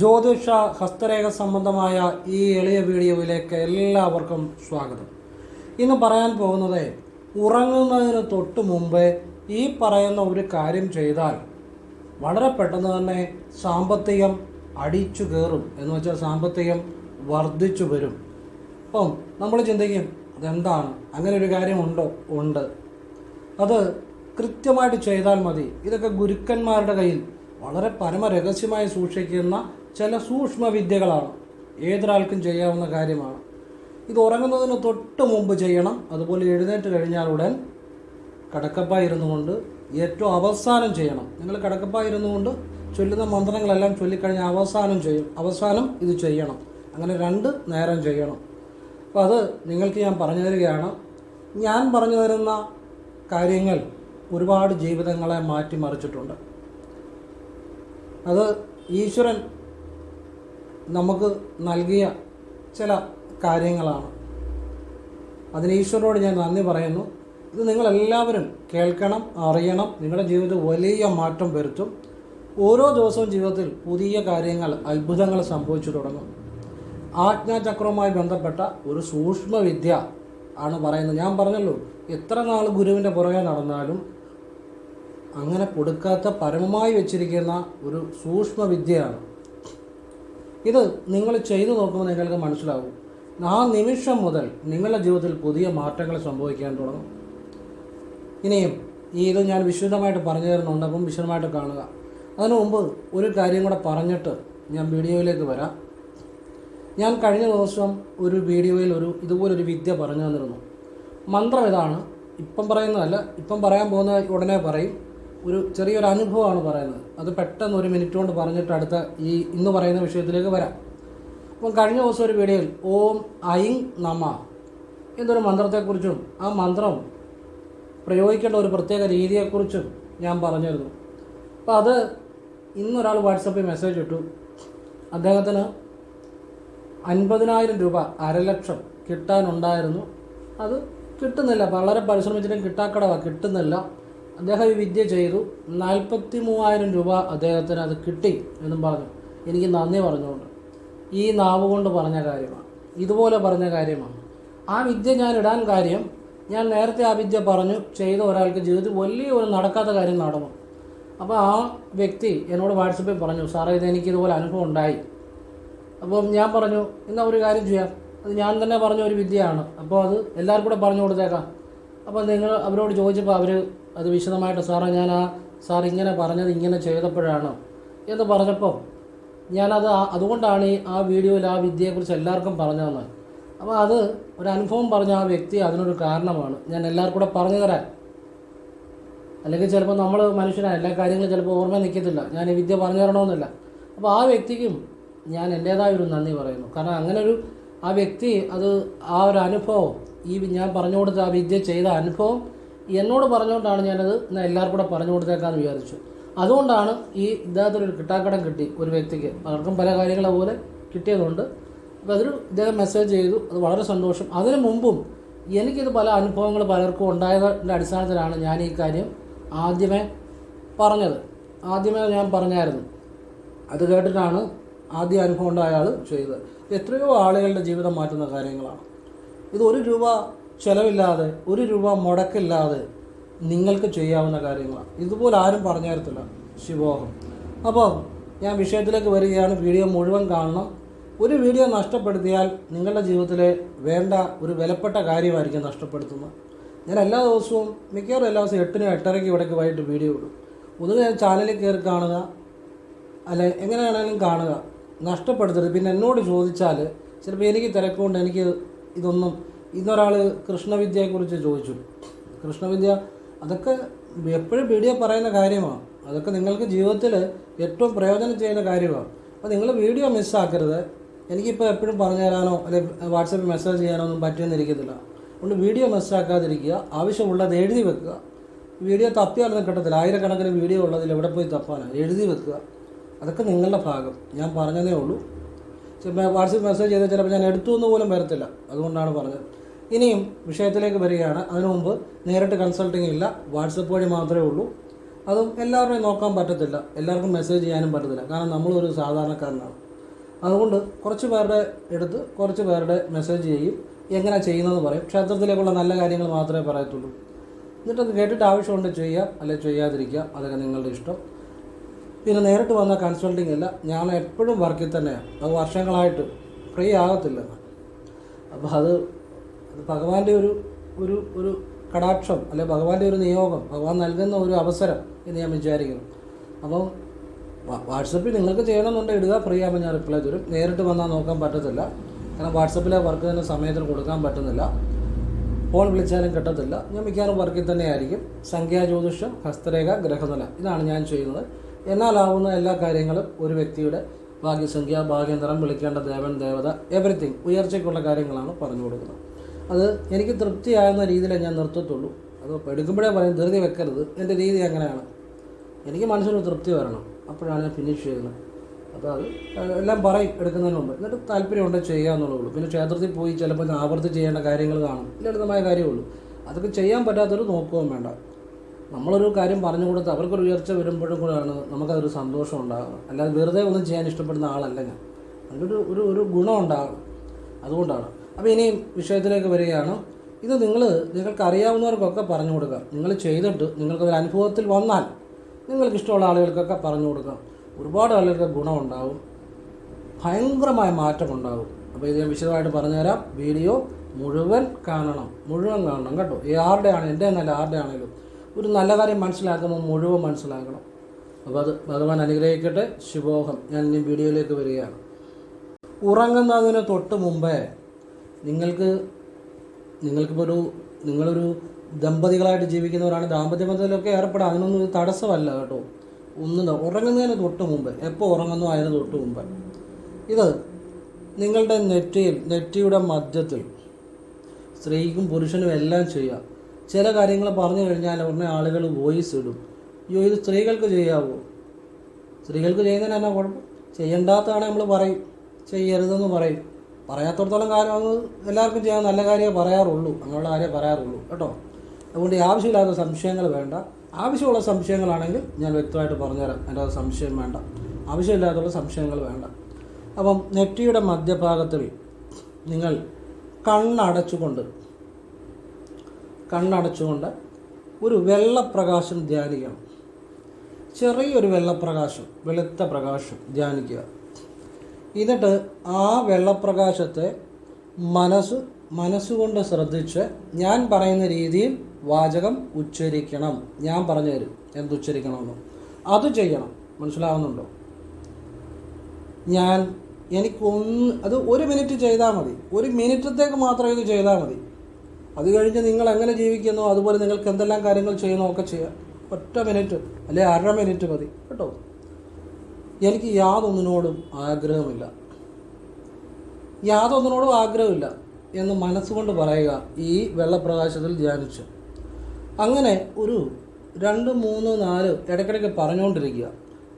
ജ്യോതിഷ ഹസ്തരേഖ സംബന്ധമായ ഈ എളിയ വീഡിയോയിലേക്ക് എല്ലാവർക്കും സ്വാഗതം. ഇന്ന് പറയാൻ പോകുന്നത് ഉറങ്ങുന്നതിന് തൊട്ട് മുമ്പ് ഈ പറയുന്ന ഒരു കാര്യം ചെയ്താൽ വളരെ പെട്ടെന്ന് തന്നെ സാമ്പത്തികം അടിച്ചു കയറും. എന്ന് വെച്ചാൽ സാമ്പത്തികം വർദ്ധിച്ചു വരും. അപ്പം നമ്മൾ ചിന്തിക്കും അതെന്താണ്? അങ്ങനെ ഒരു കാര്യമുണ്ടോ ഉണ്ട്. അത് കൃത്യമായിട്ട് ചെയ്താൽ മതി. ഇതൊക്കെ ഗുരുക്കന്മാരുടെ കയ്യിൽ വളരെ പരമരഹസ്യമായി സൂക്ഷിക്കുന്ന ചില സൂക്ഷ്മ വിദ്യകളാണ് ഏതൊരാൾക്കും ചെയ്യാവുന്ന കാര്യമാണ്. ഇത് ഉറങ്ങുന്നതിന് തൊട്ട് മുമ്പ് ചെയ്യണം. അതുപോലെ എഴുന്നേറ്റ് കഴിഞ്ഞാൽ ഉടൻ കടക്കപ്പായി ഇരുന്നുകൊണ്ട് ഏറ്റവും അവസാനം ചെയ്യണം. നിങ്ങൾ കടക്കപ്പായി ഇരുന്നുകൊണ്ട് ചൊല്ലുന്ന മന്ത്രങ്ങളെല്ലാം ചൊല്ലിക്കഴിഞ്ഞാൽ അവസാനം ചെയ്യും. അവസാനം ഇത് ചെയ്യണം. അങ്ങനെ രണ്ട് നേരം ചെയ്യണം. അപ്പോൾ അത് നിങ്ങൾക്ക് ഞാൻ പറഞ്ഞു തരികയാണ്. ഞാൻ പറഞ്ഞു തരുന്ന കാര്യങ്ങൾ ഒരുപാട് ജീവിതങ്ങളെ മാറ്റിമറിച്ചിട്ടുണ്ട്. അത് ഈശ്വരൻ നമുക്ക് നൽകിയ ചില കാര്യങ്ങളാണ്. അതിന് ഈശ്വരനോട് ഞാൻ നന്ദി പറയുന്നു. ഇത് നിങ്ങളെല്ലാവരും കേൾക്കണം അറിയണം. നിങ്ങളുടെ ജീവിതത്തിൽ വലിയ മാറ്റം വരുത്തും. ഓരോ ദിവസവും ജീവിതത്തിൽ പുതിയ കാര്യങ്ങൾ അത്ഭുതങ്ങൾ സംഭവിച്ചു തുടങ്ങും. ആജ്ഞാചക്രവുമായി ബന്ധപ്പെട്ട ഒരു സൂക്ഷ്മവിദ്യ ആണ് പറയുന്നത്. ഞാൻ പറഞ്ഞല്ലോ എത്ര നാൾ ഗുരുവിന്റെ പുറകെ നടന്നാലും അങ്ങനെ കൊടുക്കാത്ത പരമമായി വെച്ചിരിക്കുന്ന ഒരു സൂക്ഷ്മ വിദ്യയാണ് ഇത് നിങ്ങൾ ചെയ്തു നോക്കുമ്പോൾ നിങ്ങൾക്ക് മനസ്സിലാവും. ആ നിമിഷം മുതൽ നിങ്ങളുടെ ജീവിതത്തിൽ പുതിയ മാറ്റങ്ങൾ സംഭവിക്കാൻ തുടങ്ങും. ഇനിയും ഈ ഇത് ഞാൻ വിശദമായിട്ട് പറഞ്ഞു തരുന്നുണ്ട് അപ്പം വിശദമായിട്ട് കാണുക. അതിനു മുമ്പ് ഒരു കാര്യം കൂടെ പറഞ്ഞിട്ട് ഞാൻ വീഡിയോയിലേക്ക് വരാം. ഞാൻ കഴിഞ്ഞ ദിവസം ഒരു വീഡിയോയിൽ ഒരു ഇതുപോലൊരു വിദ്യ പറഞ്ഞു തന്നിരുന്നു. മന്ത്രം ഇതാണ്. ഇപ്പം പറയുന്നതല്ല ഇപ്പം പറയാൻ പോകുന്ന ഉടനെ പറയും. ഒരു ചെറിയൊരു അനുഭവമാണ് പറയുന്നത്. അത് പെട്ടെന്ന് ഒരു മിനിറ്റ് കൊണ്ട് പറഞ്ഞിട്ട് അടുത്ത ഈ ഇന്ന് പറയുന്ന വിഷയത്തിലേക്ക് വരാം. അപ്പം കഴിഞ്ഞ ദിവസം ഒരു വീഡിയോയിൽ ഓം ഐങ് നമ എന്നൊരു മന്ത്രത്തെക്കുറിച്ചും ആ മന്ത്രം പ്രയോഗിക്കേണ്ട ഒരു പ്രത്യേക രീതിയെക്കുറിച്ചും ഞാൻ പറഞ്ഞിരുന്നു. അപ്പോൾ അത് ഇന്നൊരാൾ വാട്സപ്പിൽ മെസ്സേജ് ഇട്ടു. അദ്ദേഹത്തിന് അൻപതിനായിരം രൂപ അരലക്ഷം കിട്ടാനുണ്ടായിരുന്നു. അത് കിട്ടുന്നില്ല. വളരെ പരിശ്രമിച്ചിട്ടും കിട്ടാക്കടവ. കിട്ടുന്നില്ല. അദ്ദേഹം ഈ വിദ്യ ചെയ്തു. നാൽപ്പത്തി മൂവായിരം രൂപ അദ്ദേഹത്തിന് അത് കിട്ടി എന്നും പറഞ്ഞു. എനിക്ക് നന്ദി പറഞ്ഞുകൊണ്ട്. ഈ നാവ് കൊണ്ട് പറഞ്ഞ കാര്യമാണ്. ഇതുപോലെ പറഞ്ഞ കാര്യമാണ്. ആ വിദ്യ ഞാൻ ഇടാൻ കാര്യം ഞാൻ നേരത്തെ ആ വിദ്യ പറഞ്ഞു. ചെയ്ത ഒരാൾക്ക് ജീവിതത്തിൽ വലിയ ഒരു നടക്കാത്ത കാര്യം നടന്നു. അപ്പോൾ ആ വ്യക്തി എന്നോട് വാട്സപ്പിൽ പറഞ്ഞു സാറേ ഇത് എനിക്ക് ഇതുപോലെ അനുഭവം ഉണ്ടായി. അപ്പം ഞാൻ പറഞ്ഞു എന്നാൽ ഒരു കാര്യം ചെയ്യാം. അത് ഞാൻ തന്നെ പറഞ്ഞ ഒരു വിദ്യയാണ്. അപ്പോൾ അത് എല്ലാവർക്കും കൂടെ പറഞ്ഞു കൊടുത്തേക്കാം. അപ്പോൾ നിങ്ങൾ അവരോട് ചോദിച്ചപ്പോൾ അവർ അത് വിശദമായിട്ട് സാറേ ഞാൻ ആ സാർ ഇങ്ങനെ പറഞ്ഞത് ഇങ്ങനെ ചെയ്തപ്പോഴാണ് എന്ന് പറഞ്ഞപ്പോൾ ഞാനത് അതുകൊണ്ടാണ് ഈ ആ വീഡിയോയിൽ ആ വിദ്യയെക്കുറിച്ച് എല്ലാവർക്കും പറഞ്ഞു തന്നത് അപ്പോൾ അത് ഒരു അനുഭവം പറഞ്ഞ ആ വ്യക്തി അതിനൊരു കാരണമാണ്. ഞാൻ എല്ലാവർക്കും കൂടെ പറഞ്ഞു തരാം. അല്ലെങ്കിൽ ചിലപ്പോൾ നമ്മൾ മനുഷ്യനാണ് എല്ലാ കാര്യങ്ങളും ചിലപ്പോൾ ഓർമ്മ നിൽക്കത്തില്ല ഞാൻ ഈ വിദ്യ പറഞ്ഞു തരണമെന്നില്ല. അപ്പോൾ ആ വ്യക്തിക്കും ഞാൻ എന്റേതായ ഒരു നന്ദി പറയുന്നു. കാരണം അങ്ങനെ ഒരു ആ വ്യക്തി അത് ആ ഒരു അനുഭവം ഈ ഞാൻ പറഞ്ഞു കൊടുത്ത ആ വിദ്യ ചെയ്ത അനുഭവം എന്നോട് പറഞ്ഞുകൊണ്ടാണ് ഞാനത് ഞാൻ എല്ലാവർക്കും കൂടെ പറഞ്ഞു കൊടുത്തേക്കാന്ന് വിചാരിച്ചു. അതുകൊണ്ടാണ് ഈ ഇദ്ദേഹത്തിനൊരു കിട്ടാക്കടം കിട്ടി ഒരു വ്യക്തിക്ക്. പലർക്കും പല കാര്യങ്ങളെ പോലെ കിട്ടിയതുകൊണ്ട്. അപ്പോൾ അതിൽ ഇദ്ദേഹം മെസ്സേജ് ചെയ്തു. അത് വളരെ സന്തോഷം. അതിനു മുമ്പും എനിക്കിത് പല അനുഭവങ്ങൾ പലർക്കും ഉണ്ടായതിന്റെ അടിസ്ഥാനത്തിലാണ് ഞാൻ ഈ കാര്യം ആദ്യമേ പറഞ്ഞത്. ആദ്യമേ ഞാൻ പറഞ്ഞായിരുന്നു. അത് കേട്ടിട്ടാണ് ആദ്യ അനുഭവം ഉണ്ടായ ആൾ ചെയ്തത്. എത്രയോ ആളുകളുടെ ജീവിതം മാറ്റുന്ന കാര്യങ്ങളാണ്. ഇത് ഒരു രൂപ ചിലവില്ലാതെ ഒരു രൂപ മുടക്കില്ലാതെ നിങ്ങൾക്ക് ചെയ്യാവുന്ന കാര്യങ്ങളാണ്. ഇതുപോലെ ആരും പറഞ്ഞു തരത്തില്ല ശിവോഹം. അപ്പോൾ ഞാൻ വിഷയത്തിലേക്ക് വരികയാണ്. വീഡിയോ മുഴുവൻ കാണണം. ഒരു വീഡിയോ നഷ്ടപ്പെടുത്തിയാൽ നിങ്ങളുടെ ജീവിതത്തിലെ വേണ്ട ഒരു വിലപ്പെട്ട കാര്യമായിരിക്കും നഷ്ടപ്പെടുത്തുന്നത്. ഞാൻ എല്ലാ ദിവസവും മിക്കവാറും എല്ലാ ദിവസവും എട്ടിനും എട്ടരയ്ക്ക് ഇവിടേക്ക് വൈകിട്ട് വീഡിയോ ഇടും. ഒന്നുകിൽ ഞാൻ ചാനലിൽ കയറി കാണുക അല്ലെങ്കിൽ എങ്ങനെയാണെങ്കിലും കാണുക. നഷ്ടപ്പെടുത്തരുത്. പിന്നെ എന്നോട് ചോദിച്ചാൽ ചിലപ്പോൾ എനിക്ക് തിരക്കുകൊണ്ട് എനിക്ക് ഇതൊന്നും ഇന്നൊരാൾ കൃഷ്ണവിദ്യയെക്കുറിച്ച് ചോദിച്ചു. കൃഷ്ണവിദ്യ അതൊക്കെ എപ്പോഴും വീഡിയോ പറയുന്ന കാര്യമാണ് അതൊക്കെ നിങ്ങൾക്ക് ജീവിതത്തിൽ ഏറ്റവും പ്രയോജനം ചെയ്യുന്ന കാര്യമാണ് അപ്പോൾ നിങ്ങൾ വീഡിയോ മിസ്സാക്കരുത്. എനിക്കിപ്പോൾ എപ്പോഴും പറഞ്ഞു തരാനോ അല്ലെങ്കിൽ വാട്സപ്പിൽ മെസ്സേജ് ചെയ്യാനോ ഒന്നും പറ്റുമെന്നിരിക്കത്തില്ല അതുകൊണ്ട് വീഡിയോ മിസ്സാക്കാതിരിക്കുക. ആവശ്യമുള്ളത് എഴുതി വെക്കുക. വീഡിയോ തപ്പിയാലൊന്നും കിട്ടത്തില്ല. ആയിരക്കണക്കിന് വീഡിയോ ഉള്ളതിൽ എവിടെ പോയി തപ്പാനാണ് എഴുതി വെക്കുക. അതൊക്കെ നിങ്ങളുടെ ഭാഗം. ഞാൻ പറഞ്ഞതേ ഉള്ളൂ. വാട്സപ്പ് മെസ്സേജ് ചെയ്താൽ ചിലപ്പോൾ ഞാൻ എടുത്തു എന്ന് പോലും വരത്തില്ല. അതുകൊണ്ടാണ് പറഞ്ഞത്. ഇനിയും വിഷയത്തിലേക്ക് വരികയാണ്. അതിനു മുമ്പ് നേരിട്ട് കൺസൾട്ടിങ് ഇല്ല. വാട്സപ്പ് വഴി മാത്രമേ ഉള്ളൂ. അതും എല്ലാവരുടെയും നോക്കാൻ പറ്റത്തില്ല. എല്ലാവർക്കും മെസ്സേജ് ചെയ്യാനും പറ്റത്തില്ല. കാരണം നമ്മളൊരു സാധാരണക്കാരനാണ്. അതുകൊണ്ട് കുറച്ച് പേരുടെ എടുത്ത് കുറച്ച് പേരുടെ മെസ്സേജ് ചെയ്യും. എങ്ങനെ ചെയ്യുന്നതെന്ന് പറയും. ക്ഷേത്രത്തിലേക്കുള്ള നല്ല കാര്യങ്ങൾ മാത്രമേ പറയത്തുള്ളൂ. എന്നിട്ടത് കേട്ടിട്ട് ആവശ്യമുണ്ട് ചെയ്യാം അല്ലെങ്കിൽ ചെയ്യാതിരിക്കുക. അതൊക്കെ നിങ്ങളുടെ ഇഷ്ടം. പിന്നെ നേരിട്ട് വന്ന കൺസൾട്ടിങ് അല്ല ഞാൻ എപ്പോഴും വർക്കിൽ തന്നെയാണ്. അത് വർഷങ്ങളായിട്ട് ഫ്രീ ആകത്തില്ല. അപ്പോൾ അത് ഭഗവാന്റെ ഒരു ഒരു ഒരു കടാക്ഷം അല്ലെ ഭഗവാന്റെ ഒരു നിയോഗം ഭഗവാൻ നൽകുന്ന ഒരു അവസരം എന്ന് ഞാൻ വിചാരിക്കുന്നു. അപ്പം വാട്സപ്പിൽ നിങ്ങൾക്ക് ചെയ്യണമെന്നുണ്ടെങ്കിൽ ഇടുക ഫ്രീ ആകുമ്പോൾ ഞാൻ റിപ്ലൈ തരും. നേരിട്ട് വന്നാൽ നോക്കാൻ പറ്റത്തില്ല. കാരണം വാട്സപ്പിലെ വർക്ക് തന്നെ സമയത്തിന് കൊടുക്കാൻ പറ്റുന്നില്ല. ഫോൺ വിളിച്ചാലും കിട്ടത്തില്ല. ഞാൻ മിക്കവാറും വർക്കിൽ തന്നെ തന്നെയായിരിക്കും സംഖ്യാജ്യോതിഷം ഹസ്തരേഖ ഗ്രഹനില. ഇതാണ് ഞാൻ ചെയ്യുന്നത്. എന്നാലാവുന്ന എല്ലാ കാര്യങ്ങളും ഒരു വ്യക്തിയുടെ ഭാഗ്യസംഖ്യ ഭാഗ്യന്തരം വിളിക്കേണ്ട ദേവൻ ദേവത എവറിത്തിങ് ഉയർച്ചയ്ക്കുള്ള കാര്യങ്ങളാണ് പറഞ്ഞു കൊടുക്കുന്നത്. അത് എനിക്ക് തൃപ്തിയാകുന്ന രീതിയിലേ ഞാൻ നിർത്തത്തുള്ളൂ. അത് എടുക്കുമ്പോഴേ പറയും ധൃതി വെക്കരുത്. എന്റെ രീതി അങ്ങനെയാണ്. എനിക്ക് മനസ്സിനൊരു തൃപ്തി വരണം. അപ്പോഴാണ് ഞാൻ ഫിനിഷ് ചെയ്യുന്നത്. അപ്പോൾ അത് എല്ലാം പറയും എടുക്കുന്നതിന് മുമ്പ്. എന്നിട്ട് താല്പര്യമുണ്ട് ചെയ്യാന്നുള്ളൂ പിന്നെ ക്ഷേത്രത്തിൽ പോയി ചിലപ്പോൾ ആവർത്തി ചെയ്യേണ്ട കാര്യങ്ങൾ കാണും. ലളിതമായ കാര്യമുള്ളൂ അതൊക്കെ ചെയ്യാൻ പറ്റാത്തൊരു നോക്കുകയും വേണ്ട. നമ്മളൊരു കാര്യം പറഞ്ഞു കൊടുത്ത് അവർക്കൊരു ഉയർച്ച വരുമ്പോഴും കൂടെയാണ് നമുക്കതൊരു സന്തോഷം ഉണ്ടാകുന്നത് അല്ലാതെ വെറുതെ ഒന്നും ചെയ്യാൻ ഇഷ്ടപ്പെടുന്ന ആളല്ല ഞാൻ. അതിലൊരു ഒരു ഒരു ഗുണം ഉണ്ടാകും. അതുകൊണ്ടാണ്. അപ്പോൾ ഇനിയും വിഷയത്തിലേക്ക് വരികയാണ്. ഇത് നിങ്ങൾ നിങ്ങൾക്ക് അറിയാവുന്നവർക്കൊക്കെ പറഞ്ഞു കൊടുക്കാം നിങ്ങൾ ചെയ്തിട്ട് നിങ്ങൾക്ക് ഒരു അനുഭവത്തിൽ വന്നാൽ നിങ്ങൾക്ക് ഇഷ്ടമുള്ള ആളുകൾക്കൊക്കെ പറഞ്ഞു കൊടുക്കാം. ഒരുപാട് ആളുകൾക്ക് ഗുണമുണ്ടാവും ഭയങ്കരമായ മാറ്റമുണ്ടാകും അപ്പോൾ ഇത് ഞാൻ വിശദമായിട്ട് പറഞ്ഞുതരാം. വീഡിയോ മുഴുവൻ കാണണം. മുഴുവൻ കാണണം കേട്ടോ. ഈ ആരുടെ ആണ് എന്റെ എന്നല്ല ആരുടെ ആണെങ്കിലും ഒരു നല്ല കാര്യം മനസ്സിലാക്കുമ്പോൾ മുഴുവൻ മനസ്സിലാക്കണം. അപ്പോൾ അത് ഭഗവാൻ അനുഗ്രഹിക്കട്ടെ. ശുഭോഹം. ഞാൻ ഇനി വീഡിയോയിലേക്ക് വരികയാണ്. ഉറങ്ങുന്നതിന് തൊട്ട് മുമ്പേ നിങ്ങൾക്ക് നിങ്ങൾക്കിപ്പോൾ ഒരു നിങ്ങളൊരു ദമ്പതികളായിട്ട് ജീവിക്കുന്നവരാണ്. ദാമ്പത്യ ബന്ധത്തിലൊക്കെ ഏർപ്പെടാം. അതിനൊന്നും ഒരു തടസ്സമല്ല കേട്ടോ. ഒന്നും ഉറങ്ങുന്നതിന് തൊട്ട് മുമ്പ്. എപ്പോൾ ഉറങ്ങുന്നു അതിന് തൊട്ട് മുമ്പ്. ഇത് നിങ്ങളുടെ നെറ്റിയിൽ നെറ്റിയുടെ മധ്യത്തിൽ സ്ത്രീക്കും പുരുഷനും എല്ലാം ചെയ്യാം ചില കാര്യങ്ങൾ പറഞ്ഞു കഴിഞ്ഞാൽ ഉടനെ ആളുകൾ വോയിസ് ഇടും. അയ്യോ ഇത് സ്ത്രീകൾക്ക് ചെയ്യാവോ? സ്ത്രീകൾക്ക് ചെയ്യുന്നതിന് എന്നാ കുഴപ്പം? ചെയ്യണ്ടാത്തതാണ് നമ്മൾ പറയും. ചെയ്യരുതെന്ന് പറയും. പറയാത്തടത്തോളം കാര്യം അത് എല്ലാവർക്കും ചെയ്യാൻ നല്ല കാര്യമേ പറയാറുള്ളൂ. അങ്ങനെയുള്ള കാര്യമേ പറയാറുള്ളൂ. കേട്ടോ? അതുകൊണ്ട് ആവശ്യമില്ലാത്ത സംശയങ്ങൾ വേണ്ട. ആവശ്യമുള്ള സംശയങ്ങളാണെങ്കിൽ ഞാൻ വ്യക്തമായിട്ട് പറഞ്ഞുതരാം. എന്റെ സംശയം വേണ്ട. ആവശ്യമില്ലാത്തുള്ള സംശയങ്ങൾ വേണ്ട. അപ്പം നെറ്റിയുടെ മധ്യഭാഗത്തിൽ നിങ്ങൾ കണ്ണടച്ചുകൊണ്ട് കണ്ണടച്ചുകൊണ്ട് ഒരു വെള്ളപ്രകാശം ധ്യാനിക്കണം. ചെറിയൊരു വെള്ളപ്രകാശം വെളുത്ത പ്രകാശം ധ്യാനിക്കുക. എന്നിട്ട് ആ വെള്ളപ്രകാശത്തെ മനസ്സ് മനസ്സുകൊണ്ട് ശ്രദ്ധിച്ച് ഞാൻ പറയുന്ന രീതിയിൽ വാചകം ഉച്ചരിക്കണം. ഞാൻ പറഞ്ഞു തരും എന്തുച്ചരിക്കണമെന്ന് അത് ചെയ്യണം. മനസ്സിലാവുന്നുണ്ടോ? ഞാൻ എനിക്കൊന്ന് അത് ഒരു മിനിറ്റ് ചെയ്താൽ മതി. ഒരു മിനിറ്റത്തേക്ക് മാത്രം ഇത് ചെയ്താൽ മതി. അത് കഴിഞ്ഞ് നിങ്ങൾ എങ്ങനെ ജീവിക്കുന്നോ അതുപോലെ നിങ്ങൾക്ക് എന്തെല്ലാം കാര്യങ്ങൾ ചെയ്യണോ ഒക്കെ ചെയ്യാം. ഒറ്റ മിനിറ്റ് അല്ലെ അര മിനിറ്റ് മതി കേട്ടോ? എനിക്ക് യാതൊന്നിനോടും ആഗ്രഹമില്ല. യാതൊന്നിനോടും ആഗ്രഹമില്ല എന്ന് മനസ്സുകൊണ്ട് പറയുക ഈ വെള്ളപ്രകാശത്തിൽ ധ്യാനിച്ച്. അങ്ങനെ ഒരു രണ്ട് മൂന്ന് നാല് ഇടയ്ക്കിടയ്ക്ക് പറഞ്ഞുകൊണ്ടിരിക്കുക.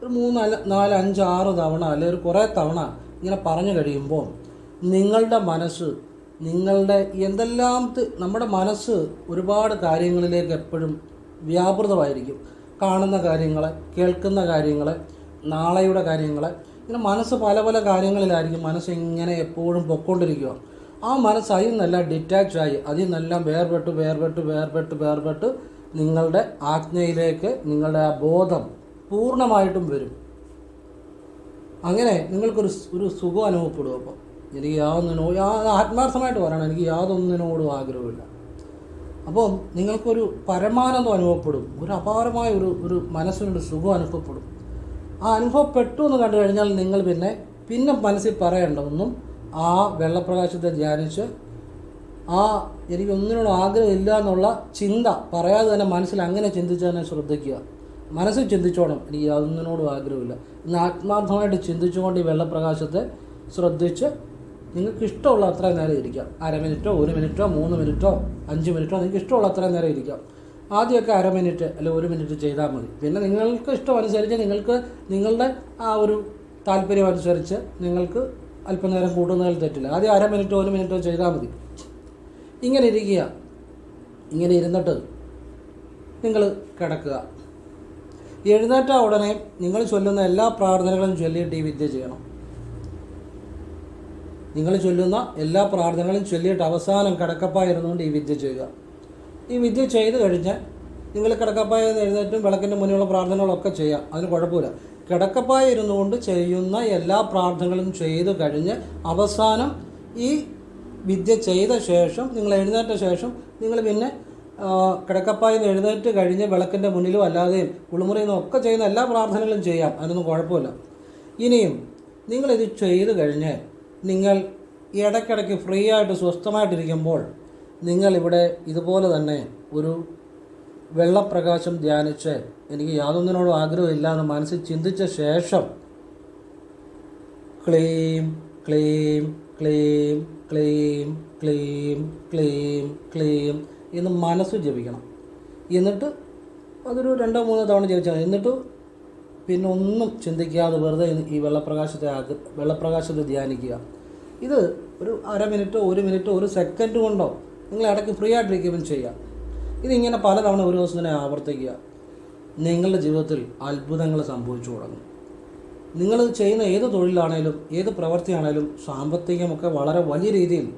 ഒരു മൂന്ന് നാല് അഞ്ച് ആറ് തവണ അല്ലെങ്കിൽ ഒരു കുറേ തവണ ഇങ്ങനെ പറഞ്ഞു കഴിയുമ്പോൾ നിങ്ങളുടെ മനസ്സ് നിങ്ങളുടെ എന്തെല്ലാം നമ്മുടെ മനസ്സ് ഒരുപാട് കാര്യങ്ങളിലേക്ക് എപ്പോഴും വ്യാപൃതമായിരിക്കും. കാണുന്ന കാര്യങ്ങൾ കേൾക്കുന്ന കാര്യങ്ങൾ നാളെയുടെ കാര്യങ്ങൾ ഇങ്ങനെ മനസ്സ് പല പല കാര്യങ്ങളിലായിരിക്കും മനസ്സ് ഇങ്ങനെ എപ്പോഴും പൊക്കോണ്ടിരിക്കുക. ആ മനസ്സ് അതിൽ നിന്നെല്ലാം ഡിറ്റാച്ച് ആയി അതിൽ നിന്നെല്ലാം വേർപെട്ട് വേർപെട്ട് വേർപെട്ട് വേർപെട്ട് നിങ്ങളുടെ ആജ്ഞയിലേക്ക് നിങ്ങളുടെ ആ ബോധം പൂർണമായിട്ടും വരും. അങ്ങനെ നിങ്ങൾക്കൊരു ഒരു സുഖം അനുഭവപ്പെടും അപ്പോൾ. എനിക്ക് യാതൊന്നിനോ യാ ആത്മാർത്ഥമായിട്ട് പറയണം. എനിക്ക് യാതൊന്നിനോടും ആഗ്രഹമില്ല അപ്പം നിങ്ങൾക്കൊരു പരമാനന്ദം അനുഭവപ്പെടും. ഒരു അപാരമായ ഒരു ഒരു മനസ്സിനൊരു സുഖം അനുഭവപ്പെടും. ആ അനുഭവപ്പെട്ടു എന്ന് കണ്ടു കഴിഞ്ഞാൽ നിങ്ങൾ പിന്നെ പിന്നെ മനസ്സിൽ പറയേണ്ട ഒന്നും ആ വെള്ളപ്രകാശത്തെ ധ്യാനിച്ച് ആ എനിക്ക് ഒന്നിനോട് ആഗ്രഹമില്ല എന്നുള്ള ചിന്ത പറയാതെ തന്നെ മനസ്സിൽ അങ്ങനെ ചിന്തിച്ച് തന്നെ ശ്രദ്ധിക്കുക. മനസ്സിൽ ചിന്തിച്ചോണം. എനിക്ക് യാതൊന്നിനോടും ആഗ്രഹമില്ല. ഇന്ന് ആത്മാർത്ഥമായിട്ട് ചിന്തിച്ചുകൊണ്ട് ഈ വെള്ളപ്രകാശത്തെ ശ്രദ്ധിച്ച് നിങ്ങൾക്ക് ഇഷ്ടമുള്ള അത്രയും നേരം ഇരിക്കാം. അര മിനിറ്റോ ഒരു മിനിറ്റോ മൂന്ന് മിനിറ്റോ അഞ്ച് മിനിറ്റോ നിങ്ങൾക്ക് ഇഷ്ടമുള്ള അത്രയും നേരം ഇരിക്കാം. ആദ്യമൊക്കെ അര മിനിറ്റ് അല്ലെങ്കിൽ ഒരു മിനിറ്റ് ചെയ്താൽ മതി. പിന്നെ നിങ്ങൾക്ക് ഇഷ്ടം അനുസരിച്ച് നിങ്ങൾക്ക് നിങ്ങളുടെ ആ ഒരു താല്പര്യം അനുസരിച്ച് നിങ്ങൾക്ക് അല്പനേരം കൂടുന്നതിൽ തെറ്റില്ല. ആദ്യം അര മിനിറ്റോ ഒരു മിനിറ്റോ ചെയ്താൽ മതി. ഇങ്ങനെ ഇരിക്കുക. ഇങ്ങനെ ഇരുന്നിട്ട് നിങ്ങൾ കിടക്കുക. എഴുന്നേറ്റ ഉടനെ നിങ്ങൾ ചൊല്ലുന്ന എല്ലാ പ്രാർത്ഥനകളും ചൊല്ലിയിട്ട് ഈ വിദ്യ ചെയ്യണം. നിങ്ങൾ ചൊല്ലുന്ന എല്ലാ പ്രാർത്ഥനകളും ചൊല്ലിയിട്ട് അവസാനം കടക്കപ്പായ ഇരുന്നുകൊണ്ട് ഈ വിദ്യ ചെയ്യുക. ഈ വിദ്യ ചെയ്ത് കഴിഞ്ഞാൽ നിങ്ങൾ കിടക്കപ്പായ എഴുന്നേറ്റും വിളക്കിന്റെ മുന്നിലുള്ള പ്രാർത്ഥനകളൊക്കെ ചെയ്യാം അതിന് കുഴപ്പമില്ല. കിടക്കപ്പായ ഇരുന്നുകൊണ്ട് ചെയ്യുന്ന എല്ലാ പ്രാർത്ഥനകളും ചെയ്ത് കഴിഞ്ഞ് അവസാനം ഈ വിദ്യ ചെയ്ത ശേഷം നിങ്ങൾ എഴുന്നേറ്റ ശേഷം നിങ്ങൾ പിന്നെ കിടക്കപ്പായ എഴുന്നേറ്റ് കഴിഞ്ഞ് വിളക്കിന്റെ മുന്നിലും അല്ലാതെയും കുളിമുറിയിൽ നിന്നൊക്കെ ചെയ്യുന്ന എല്ലാ പ്രാർത്ഥനകളും ചെയ്യാം. അതിനൊന്നും കുഴപ്പമില്ല. ഇനിയും നിങ്ങളിത് ചെയ്ത് കഴിഞ്ഞ് നിങ്ങൾ ഇടയ്ക്കിടയ്ക്ക് ഫ്രീ ആയിട്ട് സ്വസ്ഥമായിട്ടിരിക്കുമ്പോൾ നിങ്ങളിവിടെ ഇതുപോലെ തന്നെ ഒരു വെള്ളപ്രകാശം ധ്യാനിച്ച് എനിക്ക് യാതൊന്നിനോടും ആഗ്രഹമില്ല എന്ന് മനസ്സിൽ ചിന്തിച്ച ശേഷം ക്ലീം ക്ലീം ക്ലീം ക്ലീം ക്ലീം ക്ലീം ക്ലീം എന്ന് മനസ്സ് ജപിക്കണം. എന്നിട്ട് അതൊരു രണ്ടോ മൂന്നോ തവണ ജപിച്ചാൽ എന്നിട്ട് പിന്നെ ഒന്നും ചിന്തിക്കാതെ വെറുതെ ഈ വെള്ളപ്രകാശത്തെ വെള്ളപ്രകാശത്തെ ധ്യാനിക്കുക. ഇത് ഒരു അര മിനിറ്റോ ഒരു മിനിറ്റോ ഒരു സെക്കൻഡ് കൊണ്ടോ നിങ്ങൾ ഇടയ്ക്ക് ഫ്രീ ആയിട്ടിരിക്കുകയും ചെയ്യാം ഇതിങ്ങനെ പലതവണ ഒരു ദിവസം തന്നെ ആവർത്തിക്കുക. നിങ്ങളുടെ ജീവിതത്തിൽ അത്ഭുതങ്ങൾ സംഭവിച്ചു തുടങ്ങും. നിങ്ങൾ ചെയ്യുന്ന ഏത് തൊഴിലാണേലും ഏത് പ്രവൃത്തിയാണേലും സാമ്പത്തികമൊക്കെ വളരെ വലിയ രീതിയിൽ